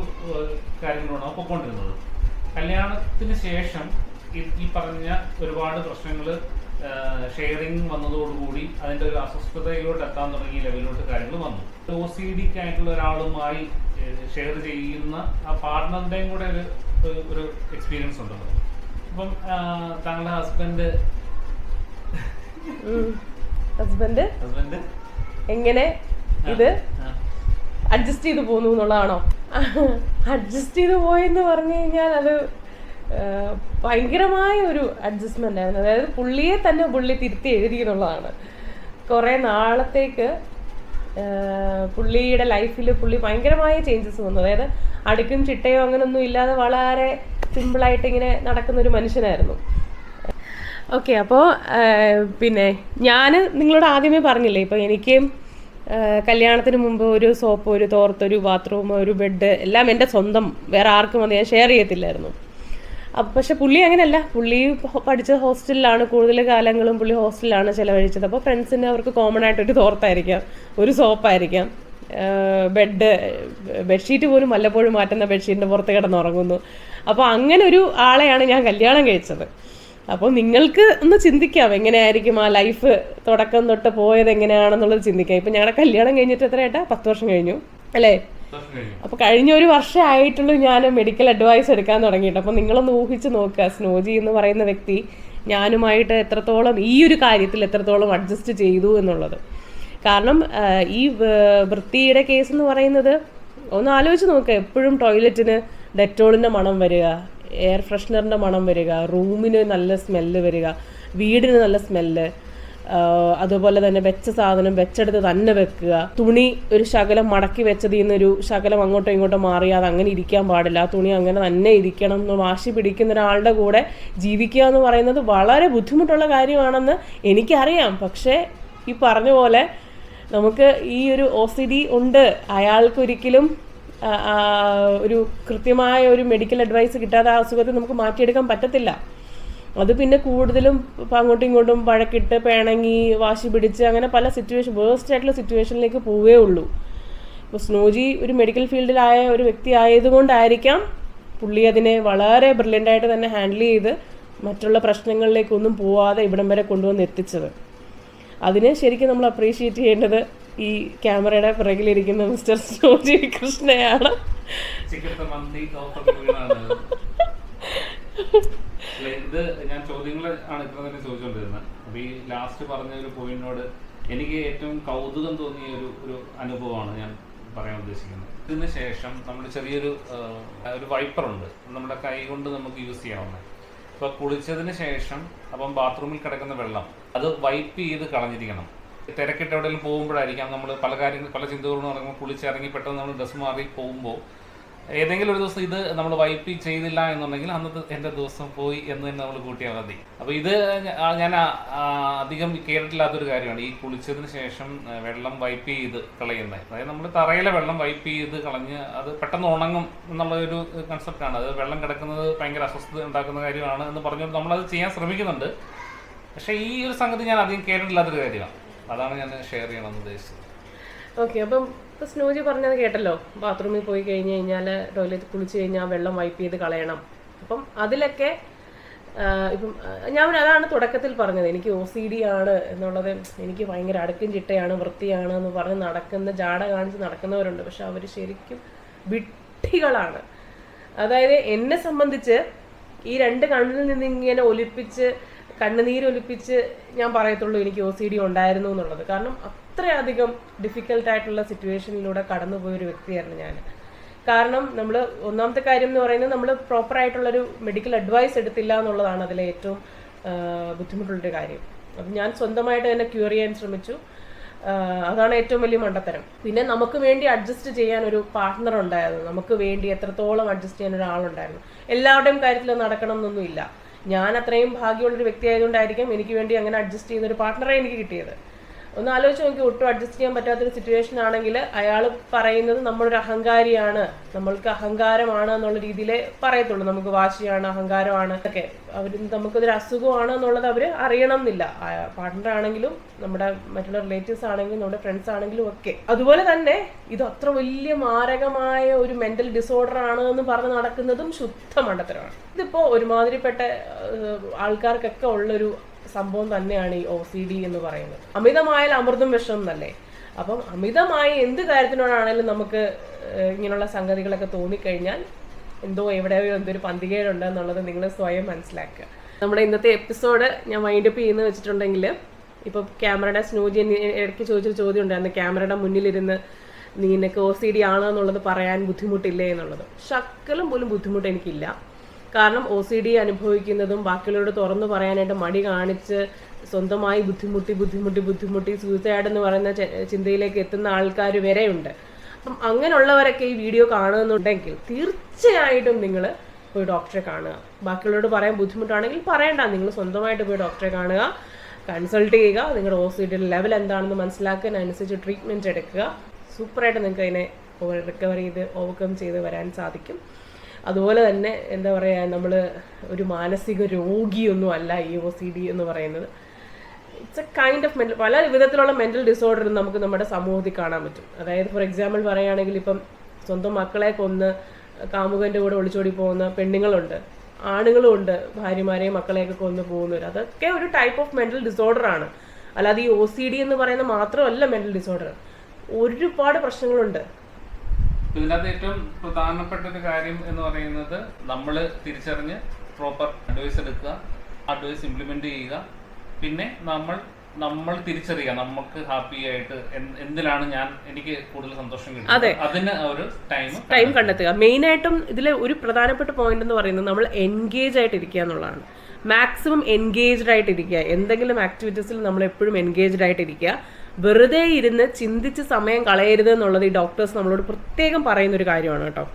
Speaker 1: കാര്യങ്ങളാണ് പൊയ്ക്കൊണ്ടിരുന്നത് കല്യാണത്തിന് ശേഷം ഈ- പറഞ്ഞ ഒരുപാട് പ്രശ്നങ്ങൾ ഷെയറിങ് വന്നതോടുകൂടി അതിന്റെ ഒരു അസ്വസ്ഥതയിലോട്ട് എത്താൻ തുടങ്ങിയ ലെവലിലോട്ട് കാര്യങ്ങൾ വന്നു. ഒ സി ഡിക്ക് ആയിട്ടുള്ള ഒരാളുമായി ഷെയർ ചെയ്യുന്ന ആ പാർട്ട്ണറിന്റെയും കൂടെ ഒരു ഒരു- എക്സ്പീരിയൻസ് ഉണ്ടല്ലോ അപ്പം താങ്കളുടെ ഹസ്ബൻഡ്
Speaker 2: ഹസ്ബൻഡ്
Speaker 1: ഹസ്ബൻഡ്
Speaker 2: എങ്ങനെ ഇത് അഡ്ജസ്റ്റ് ചെയ്ത് പോന്നു എന്നുള്ളതാണോ? അഡ്ജസ്റ്റ് ചെയ്ത് പോയെന്ന് പറഞ്ഞു കഴിഞ്ഞാൽ അത് ഭയങ്കരമായ ഒരു അഡ്ജസ്റ്റ്മെന്റ് ആയിരുന്നു. അതായത് പുള്ളിയെ തന്നെ പുള്ളി തിരുത്തി എഴുതി എന്നുള്ളതാണ് കുറേ നാളത്തേക്ക് പുള്ളിയുടെ ലൈഫിൽ പുള്ളി ഭയങ്കരമായ ചേഞ്ചസ് വന്നു. അതായത് അടുക്കും ചിട്ടയോ അങ്ങനൊന്നും ഇല്ലാതെ വളരെ സിമ്പിളായിട്ട് ഇങ്ങനെ നടക്കുന്ന ഒരു മനുഷ്യനായിരുന്നു. ഓക്കെ അപ്പോൾ പിന്നെ ഞാൻ നിങ്ങളോട് ആദ്യമേ പറഞ്ഞില്ലേ ഇപ്പോൾ എനിക്ക് കല്യാണത്തിന് മുമ്പ് ഒരു സോപ്പ് ഒരു തോർത്ത് ഒരു ബാത്റൂം ഒരു ബെഡ് എല്ലാം എന്റെ സ്വന്തം വേറെ ആർക്കും അത് ഞാൻ ഷെയർ ചെയ്യത്തില്ലായിരുന്നു. അപ്പം പക്ഷെ പുള്ളി അങ്ങനെയല്ല പുള്ളി പഠിച്ചത് പഠിച്ച ഹോസ്റ്റലിലാണ് കൂടുതൽ കാലങ്ങളും പുള്ളി ഹോസ്റ്റലിലാണ് ചിലവഴിച്ചത്. അപ്പോൾ ഫ്രണ്ട്സിന് അവർക്ക് കോമൺ ആയിട്ട് ഒരു തോർത്തായിരിക്കാം ഒരു സോപ്പായിരിക്കാം. ബെഡ് ബെഡ്ഷീറ്റ് പോലും വല്ലപ്പോഴും മാറ്റുന്ന ബെഡ്ഷീറ്റിന്റെ പുറത്ത് കിടന്നുറങ്ങുന്നു. അപ്പോൾ അങ്ങനെ ഒരു ആളെയാണ് ഞാൻ കല്യാണം കഴിച്ചത്. അപ്പോൾ നിങ്ങൾക്ക് ഒന്ന് ചിന്തിക്കാം എങ്ങനെയായിരിക്കും ആ ലൈഫ് തുടക്കം തൊട്ട് പോയത് എങ്ങനെയാണെന്നുള്ളത് ചിന്തിക്കാം. ഇപ്പം ഞങ്ങളുടെ കല്യാണം കഴിഞ്ഞിട്ട് എത്ര ഏട്ടാ? പത്ത് വർഷം കഴിഞ്ഞു അല്ലേ? അപ്പോൾ കഴിഞ്ഞ ഒരു വർഷം ആയിട്ടുള്ളൂ ഞാൻ മെഡിക്കൽ അഡ്വൈസ് എടുക്കാൻ തുടങ്ങിയിട്ട്. അപ്പോൾ നിങ്ങളൊന്ന് ഊഹിച്ച് നോക്കുക സ്നോജി എന്ന് പറയുന്ന വ്യക്തി ഞാനുമായിട്ട് എത്രത്തോളം ഈ ഒരു കാര്യത്തിൽ എത്രത്തോളം അഡ്ജസ്റ്റ് ചെയ്തു എന്നുള്ളത്. കാരണം ഈ വൃത്തിയുടെ കേസ് എന്ന് പറയുന്നത് ഒന്ന് ആലോചിച്ച് നോക്കുക എപ്പോഴും ടോയ്ലറ്റിന് ഡെറ്റോളിന്റെ മണം വരിക എയർ ഫ്രഷ്നറിന്റെ മണം വരിക റൂമിന് നല്ല സ്മെല്ല് വരിക വീടിന് നല്ല സ്മെല്ല് അതുപോലെ തന്നെ വെച്ച സാധനം വെച്ചെടുത്ത് തന്നെ വെക്കുക. തുണി ഒരു ശകലം മടക്കി വെച്ചതിൽ നിന്നൊരു ശകലം അങ്ങോട്ടോ ഇങ്ങോട്ടോ അത് അങ്ങനെ ഇരിക്കാൻ പാടില്ല. ആ തുണി അങ്ങനെ തന്നെ ഇരിക്കണം എന്ന് വാശി പിടിക്കുന്ന ഒരാളുടെ കൂടെ ജീവിക്കുക എന്ന് പറയുന്നത് വളരെ ബുദ്ധിമുട്ടുള്ള കാര്യമാണെന്ന് എനിക്കറിയാം. പക്ഷേ ഈ പറഞ്ഞ പോലെ നമുക്ക് ഈ ഒരു ഒ സി ഡി ഉണ്ട്. അയാൾക്ക് ഒരിക്കലും ആ, ആ, ഒരു കൃത്യമായ ഒരു മെഡിക്കൽ അഡ്വൈസ് കിട്ടാതെ ആ അസുഖത്തെ നമുക്ക് മാറ്റിയെടുക്കാൻ പറ്റത്തില്ല. അത് പിന്നെ കൂടുതലും അങ്ങോട്ടും ഇങ്ങോട്ടും വഴക്കിട്ട് പേണങ്ങി വാശി പിടിച്ച് അങ്ങനെ പല സിറ്റുവേഷൻ വേഴ്സ്റ്റ് ആയിട്ടുള്ള സിറ്റുവേഷനിലേക്ക് പോവേ ഉള്ളൂ. ഇപ്പോൾ സ്നോജി ഒരു മെഡിക്കൽ ഫീൽഡിലായ ഒരു വ്യക്തി ആയതുകൊണ്ടായിരിക്കാം പുള്ളി അതിനെ വളരെ ബ്രില്യന്റായിട്ട് തന്നെ ഹാൻഡിൽ ചെയ്ത് മറ്റുള്ള പ്രശ്നങ്ങളിലേക്കൊന്നും പോവാതെ ഇവിടം വരെ കൊണ്ടുവന്ന് എത്തിച്ചത്. അതിനെ ശരിക്കും നമ്മൾ അപ്രീഷിയേറ്റ് ചെയ്യേണ്ടത് ഈ ക്യാമറയുടെ പിറകിലിരിക്കുന്ന മിസ്റ്റർ സൂര്യ കൃഷ്ണയാണ്.
Speaker 1: ഇത് ഞാൻ ചോദ്യങ്ങൾ ആണ് ഇത്ര തന്നെ ചോദിച്ചുകൊണ്ടിരുന്നത് അപ്പൊ ഈ ലാസ്റ്റ് പറഞ്ഞ ഒരു പോയിന്റിനോട് എനിക്ക് ഏറ്റവും കൗതുകം തോന്നിയ ഒരു ഒരു അനുഭവമാണ് ഞാൻ പറയാൻ ഉദ്ദേശിക്കുന്നത്. ഇതിന് ശേഷം നമ്മൾ ചെറിയൊരു ഒരു വൈപ്പർ ഉണ്ട്. നമ്മുടെ കൈ കൊണ്ട് നമുക്ക് യൂസ് ചെയ്യാവുന്ന അപ്പൊ കുളിച്ചതിന് ശേഷം അപ്പം ബാത്റൂമിൽ കിടക്കുന്ന വെള്ളം അത് വൈപ്പ് ചെയ്ത് കളഞ്ഞിരിക്കണം. തിരക്കിട്ട് എവിടെയെങ്കിലും പോകുമ്പോഴായിരിക്കാം നമ്മൾ പല കാര്യങ്ങൾ പല ചിന്തകളും ഇറങ്ങുമ്പോൾ കുളിച്ചിറങ്ങി പെട്ടെന്ന് നമ്മൾ ഡ്രസ് മാറി പോകുമ്പോൾ ഏതെങ്കിലും ഒരു ദിവസം ഇത് നമ്മൾ വൈപ്പ് ചെയ്തില്ല എന്നുണ്ടെങ്കിൽ അന്നത്തെ എന്റെ ദിവസം പോയി എന്ന് തന്നെ നമ്മൾ കൂട്ടിയാൽ മതി. അപ്പോൾ ഇത് ഞാൻ അധികം കേട്ടിട്ടില്ലാത്തൊരു കാര്യമാണ്. ഈ കുളിച്ചതിന് ശേഷം വെള്ളം വൈപ്പ് ചെയ്ത് കളയുന്നത്. അതായത് നമ്മൾ തറയിലെ വെള്ളം വൈപ്പ് ചെയ്ത് കളഞ്ഞ് അത് പെട്ടെന്ന് ഉണങ്ങും എന്നുള്ള ഒരു കൺസെപ്റ്റാണ്. അത് വെള്ളം കിടക്കുന്നത് ഭയങ്കര അസ്വസ്ഥത ഉണ്ടാക്കുന്ന കാര്യമാണ് എന്ന് പറഞ്ഞുകൊണ്ട് നമ്മളത് ചെയ്യാൻ ശ്രമിക്കുന്നുണ്ട്. പക്ഷേ ഈ ഒരു സംഗതി ഞാൻ അധികം കേട്ടിട്ടില്ലാത്തൊരു കാര്യമാണ്. അതാണ് ഞാൻ ഷെയർ ചെയ്യണമെന്ന് ഉദ്ദേശിച്ചത്.
Speaker 2: ഓക്കെ അപ്പം ഇപ്പം സ്നോജി പറഞ്ഞത് കേട്ടല്ലോ ബാത്റൂമിൽ പോയി കഴിഞ്ഞ് കഴിഞ്ഞാൽ ടോയ്ലറ്റ് കുളിച്ച് കഴിഞ്ഞാൽ വെള്ളം വൈപ്പ് ചെയ്ത് കളയണം. അപ്പം അതിലൊക്കെ ഇപ്പം ഞാൻ അതാണ് തുടക്കത്തിൽ പറഞ്ഞത്. എനിക്ക് ഒ സി ഡി ആണ് എന്നുള്ളത് എനിക്ക് ഭയങ്കര അടുക്കും ചിട്ടയാണ് വൃത്തിയാണ് എന്ന് പറഞ്ഞ് നടക്കുന്ന ജാട കാണിച്ച് നടക്കുന്നവരുണ്ട്. പക്ഷെ അവർ ശരിക്കും വിട്ടികളാണ് അതായത് എന്നെ സംബന്ധിച്ച് ഈ രണ്ട് കണ്ണിൽ നിന്ന് ഇങ്ങനെ ഒലിപ്പിച്ച് കണ്ണുനീരൊലിപ്പിച്ച് ഞാൻ പറയത്തുള്ളൂ എനിക്ക് ഒ സി ഡി ഉണ്ടായിരുന്നു എന്നുള്ളത്. കാരണം അത്രയധികം ഡിഫിക്കൽട്ടായിട്ടുള്ള സിറ്റുവേഷനിലൂടെ കടന്നുപോയ ഒരു വ്യക്തിയായിരുന്നു ഞാൻ കാരണം നമ്മൾ ഒന്നാമത്തെ കാര്യം എന്ന് പറയുന്നത് നമ്മൾ പ്രോപ്പറായിട്ടുള്ളൊരു മെഡിക്കൽ അഡ്വൈസ് എടുത്തില്ല എന്നുള്ളതാണ് അതിലെ ഏറ്റവും ബുദ്ധിമുട്ടുള്ളൊരു കാര്യം. അപ്പം ഞാൻ സ്വന്തമായിട്ട് തന്നെ ക്യൂർ ചെയ്യാൻ ശ്രമിച്ചു. അതാണ് ഏറ്റവും വലിയ മണ്ടത്തരം. പിന്നെ നമുക്ക് വേണ്ടി അഡ്ജസ്റ്റ് ചെയ്യാൻ ഒരു പാർട്ട്ണർ ഉണ്ടായിരുന്നു. നമുക്ക് വേണ്ടി എത്രത്തോളം അഡ്ജസ്റ്റ് ചെയ്യാൻ ഒരാളുണ്ടായിരുന്നു. എല്ലാവരുടെയും കാര്യത്തിൽ നടക്കണം എന്നൊന്നുമില്ല ഞാൻ അത്രയും ഭാഗ്യമുള്ളൊരു വ്യക്തി ആയതുകൊണ്ടായിരിക്കും എനിക്ക് വേണ്ടി അങ്ങനെ അഡ്ജസ്റ്റ് ചെയ്യുന്ന ഒരു പാർട്ട്ണറെ എനിക്ക് കിട്ടിയത്. ഒന്ന് ആലോചിച്ച് നോക്കി ഒട്ടും അഡ്ജസ്റ്റ് ചെയ്യാൻ പറ്റാത്തൊരു സിറ്റുവേഷൻ ആണെങ്കിൽ അയാൾ പറയുന്നത് നമ്മളൊരു അഹങ്കാരിയാണ്. നമ്മൾക്ക് അഹങ്കാരമാണ് എന്നുള്ള രീതിയിലേ പറയത്തുള്ളൂ. നമുക്ക് വാശിയാണ് അഹങ്കാരമാണ് ഒക്കെ അവർ നമുക്കതൊരു അസുഖമാണ് എന്നുള്ളത് അവർ അറിയണം എന്നില്ല പാർട്ട്ണർ നമ്മുടെ മറ്റുള്ള റിലേറ്റീവ്സ് ആണെങ്കിലും നമ്മുടെ ഫ്രണ്ട്സ് ആണെങ്കിലും ഒക്കെ. അതുപോലെ തന്നെ ഇത് അത്ര വലിയ മാരകമായ ഒരു മെന്റൽ ഡിസോർഡർ ആണ് എന്ന് പറഞ്ഞ് നടക്കുന്നതും ശുദ്ധ മണ്ടത്തരമാണ്. ഇതിപ്പോ ഒരുമാതിരിപ്പെട്ട ആൾക്കാർക്കൊക്കെ ഉള്ളൊരു സംഭവം തന്നെയാണ് ഈ ഒ സി ഡി എന്ന് പറയുന്നത്. അമിതമായാൽ അമൃതം വിഷം എന്നല്ലേ? അപ്പം അമിതമായി എന്ത് കാര്യത്തിനോടാണെങ്കിലും നമുക്ക് ഇങ്ങനെയുള്ള സംഗതികളൊക്കെ തോന്നിക്കഴിഞ്ഞാൽ എന്തോ എവിടെയോ എന്തോ ഒരു പന്തികേടുണ്ട് എന്നുള്ളത് നിങ്ങൾ സ്വയം മനസ്സിലാക്കുക. നമ്മുടെ ഇന്നത്തെ എപ്പിസോഡ് ഞാൻ വൈൻഡ് അപ്പ് ചെയ്യുന്ന വെച്ചിട്ടുണ്ടെങ്കിൽ ഇപ്പോൾ ക്യാമറയുടെ സ്നൂജി ഇടയ്ക്ക് ചോദിച്ചൊരു ചോദ്യം ഉണ്ടായിരുന്നു. ക്യാമറയുടെ മുന്നിലിരുന്ന് നിനക്ക് ഒ സി ഡി ആണോ എന്നുള്ളത് പറയാൻ ബുദ്ധിമുട്ടില്ലേ എന്നുള്ളത്. ശക്കലും പോലും ബുദ്ധിമുട്ട് എനിക്കില്ല. കാരണം ഒ സി ഡി അനുഭവിക്കുന്നതും ബാക്കിയുള്ളവരോട് തുറന്നു പറയാനായിട്ട് മടി കാണിച്ച് സ്വന്തമായി ബുദ്ധിമുട്ടി ബുദ്ധിമുട്ടി ബുദ്ധിമുട്ടി സൂസൈഡ് എന്ന് പറയുന്ന ചിന്തയിലേക്ക് എത്തുന്ന ആൾക്കാർ വരെയുണ്ട്. അപ്പം അങ്ങനെയുള്ളവരൊക്കെ ഈ വീഡിയോ കാണുന്നുണ്ടെങ്കിൽ തീർച്ചയായിട്ടും നിങ്ങൾ പോയി ഡോക്ടറെ കാണുക. ബാക്കിയുള്ളവരോട് പറയാൻ ബുദ്ധിമുട്ടാണെങ്കിൽ പറയണ്ട. നിങ്ങൾ സ്വന്തമായിട്ട് പോയി ഡോക്ടറെ കാണുക. കൺസൾട്ട് ചെയ്യുക. നിങ്ങളുടെ ഡിയുടെ ലെവൽ എന്താണെന്ന് മനസ്സിലാക്കാനനുസരിച്ച് ട്രീറ്റ്മെന്റ് എടുക്കുക. സൂപ്പറായിട്ട് നിങ്ങൾക്ക് അതിനെ റിക്കവർ ചെയ്ത് ഓവർകം ചെയ്ത് വരാൻ സാധിക്കും. അതുപോലെ തന്നെ എന്താ പറയുക നമ്മൾ ഒരു മാനസിക രോഗിയൊന്നും അല്ല ഈ ഒ സി ഡി എന്ന് പറയുന്നത്. It's a kind of mental പല വിധത്തിലുള്ള മെന്റൽ ഡിസോർഡർ നമുക്ക് നമ്മുടെ സമൂഹത്തിൽ കാണാൻ പറ്റും. അതായത് ഫോർ എക്സാമ്പിൾ പറയുകയാണെങ്കിൽ ഇപ്പം സ്വന്തം മക്കളെ കൊന്ന് കാമുകന്റെ കൂടെ ഒളിച്ചോടി പോകുന്ന പെണ്ണുങ്ങളുണ്ട്. ആണുങ്ങളും ഉണ്ട് ഭാര്യമാരെയും മക്കളെയൊക്കെ കൊന്നു പോകുന്നവർ അതൊക്കെ ഒരു ടൈപ്പ് ഓഫ് മെന്റൽ ഡിസോർഡർ ആണ്. അല്ലാതെ ഈ ഒ സി ഡി എന്ന് പറയുന്ന മാത്രമല്ല മെന്റൽ ഡിസോർഡർ ഒരുപാട് പ്രശ്നങ്ങളുണ്ട്.
Speaker 1: ഇതിനകത്ത് ഏറ്റവും പ്രധാനപ്പെട്ട ഒരു കാര്യം എന്ന് പറയുന്നത് നമ്മൾ തിരിച്ചറിഞ്ഞ് പ്രോപ്പർ അഡ്വൈസ് എടുക്കുക അഡ്വൈസ് ഇംപ്ലിമെന്റ് ചെയ്യുക. പിന്നെ നമ്മൾ നമ്മൾ തിരിച്ചറിയുക നമുക്ക് ഹാപ്പി ആയിട്ട് എന്തിനാണ് എന്തിലാണ് ഞാൻ എനിക്ക് കൂടുതൽ സന്തോഷം കിട്ടുന്നത്. അതിന് ഒരു ടൈം
Speaker 2: ടൈം കണ്ടെത്തുക. മെയിനായിട്ടും ഇതിലെ ഒരു പ്രധാനപ്പെട്ട പോയിന്റ് എന്ന് പറയുന്നത് നമ്മൾ എൻഗേജ് ആയിട്ട് ഇരിക്കുക എന്നുള്ളതാണ്. മാക്സിമം എൻഗേജ്ഡ് ആയിട്ട് ഇരിക്കുക. എന്തെങ്കിലും ആക്ടിവിറ്റീസിൽ നമ്മൾ എപ്പോഴും എൻഗേജ്ഡ് ആയിട്ട് ഇരിക്കുക. വെറുതെ ഇരുന്ന് ചിന്തിച്ച് സമയം കളയരുത് എന്നുള്ളത് ഈ ഡോക്ടേഴ്സ് നമ്മളോട് പ്രത്യേകം പറയുന്ന ഒരു കാര്യമാണ് കേട്ടോ.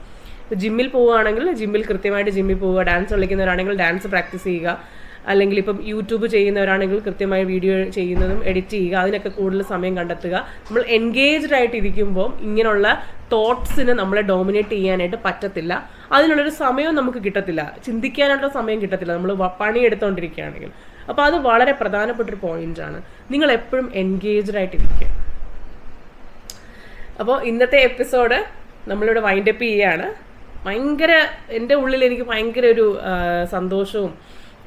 Speaker 2: ജിമ്മിൽ പോവുകയാണെങ്കിൽ ജിമ്മിൽ കൃത്യമായിട്ട് ജിമ്മിൽ പോവുക ഡാൻസ് കളിക്കുന്നവരാണെങ്കിൽ ഡാൻസ് പ്രാക്ടീസ് ചെയ്യുക. അല്ലെങ്കിൽ ഇപ്പം യൂട്യൂബ് ചെയ്യുന്നവരാണെങ്കിൽ കൃത്യമായി വീഡിയോ ചെയ്യുന്നതും എഡിറ്റ് ചെയ്യുക അതിനൊക്കെ കൂടുതൽ സമയം കണ്ടെത്തുക. നമ്മൾ എൻഗേജ്ഡ് ആയിട്ട് ഇരിക്കുമ്പോൾ ഇങ്ങനെയുള്ള തോട്ട്സിനെ നമ്മളെ ഡോമിനേറ്റ് ചെയ്യാനായിട്ട് പറ്റത്തില്ല. അതിനുള്ളൊരു സമയവും നമുക്ക് കിട്ടത്തില്ല. ചിന്തിക്കാനുള്ള സമയം കിട്ടത്തില്ല. നമ്മൾ പണിയെടുത്തുകൊണ്ടിരിക്കുകയാണെങ്കിൽ അപ്പോൾ അത് വളരെ പ്രധാനപ്പെട്ട ഒരു പോയിന്റ് ആണ് നിങ്ങൾ എപ്പോഴും എൻഗേജ്ഡ് ആയിട്ടിരിക്കുക. അപ്പോൾ ഇന്നത്തെ എപ്പിസോഡ് നമ്മളിവിടെ വൈൻഡപ്പ് ചെയ്യുകയാണ് ഭയങ്കര എന്റെ ഉള്ളിൽ എനിക്ക് ഭയങ്കര ഒരു സന്തോഷവും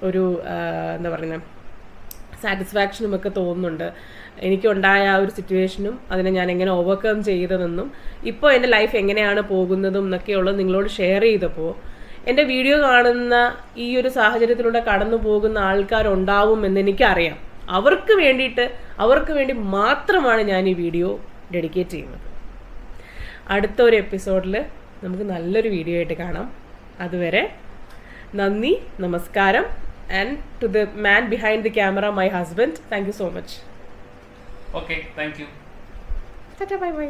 Speaker 2: ഒരു എന്താ പറയുന്നത് സാറ്റിസ്ഫാക്ഷനും ഒക്കെ തോന്നുന്നുണ്ട്. എനിക്കുണ്ടായ ആ ഒരു സിറ്റുവേഷനും അതിനെ ഞാൻ എങ്ങനെ ഓവർകം ചെയ്തതെന്നും ഇപ്പോൾ എന്റെ ലൈഫ് എങ്ങനെയാണ് പോകുന്നതും എന്നൊക്കെയുള്ളത് നിങ്ങളോട് ഷെയർ ചെയ്തപ്പോൾ എന്റെ വീഡിയോ കാണുന്ന ഈ ഒരു സാഹചര്യത്തിലൂടെ കടന്നു പോകുന്ന ആൾക്കാരുണ്ടാവും എന്ന് എനിക്കറിയാം. അവർക്ക് വേണ്ടിയിട്ട് അവർക്ക് വേണ്ടി മാത്രമാണ് ഞാൻ ഈ വീഡിയോ ഡെഡിക്കേറ്റ് ചെയ്യുന്നത്. അടുത്ത ഒരു എപ്പിസോഡിൽ നമുക്ക് നല്ലൊരു വീഡിയോ ആയിട്ട് കാണാം. അതുവരെ നന്ദി നമസ്കാരം and to the man behind the camera my husband thank you so much
Speaker 1: okay thank you
Speaker 2: bye bye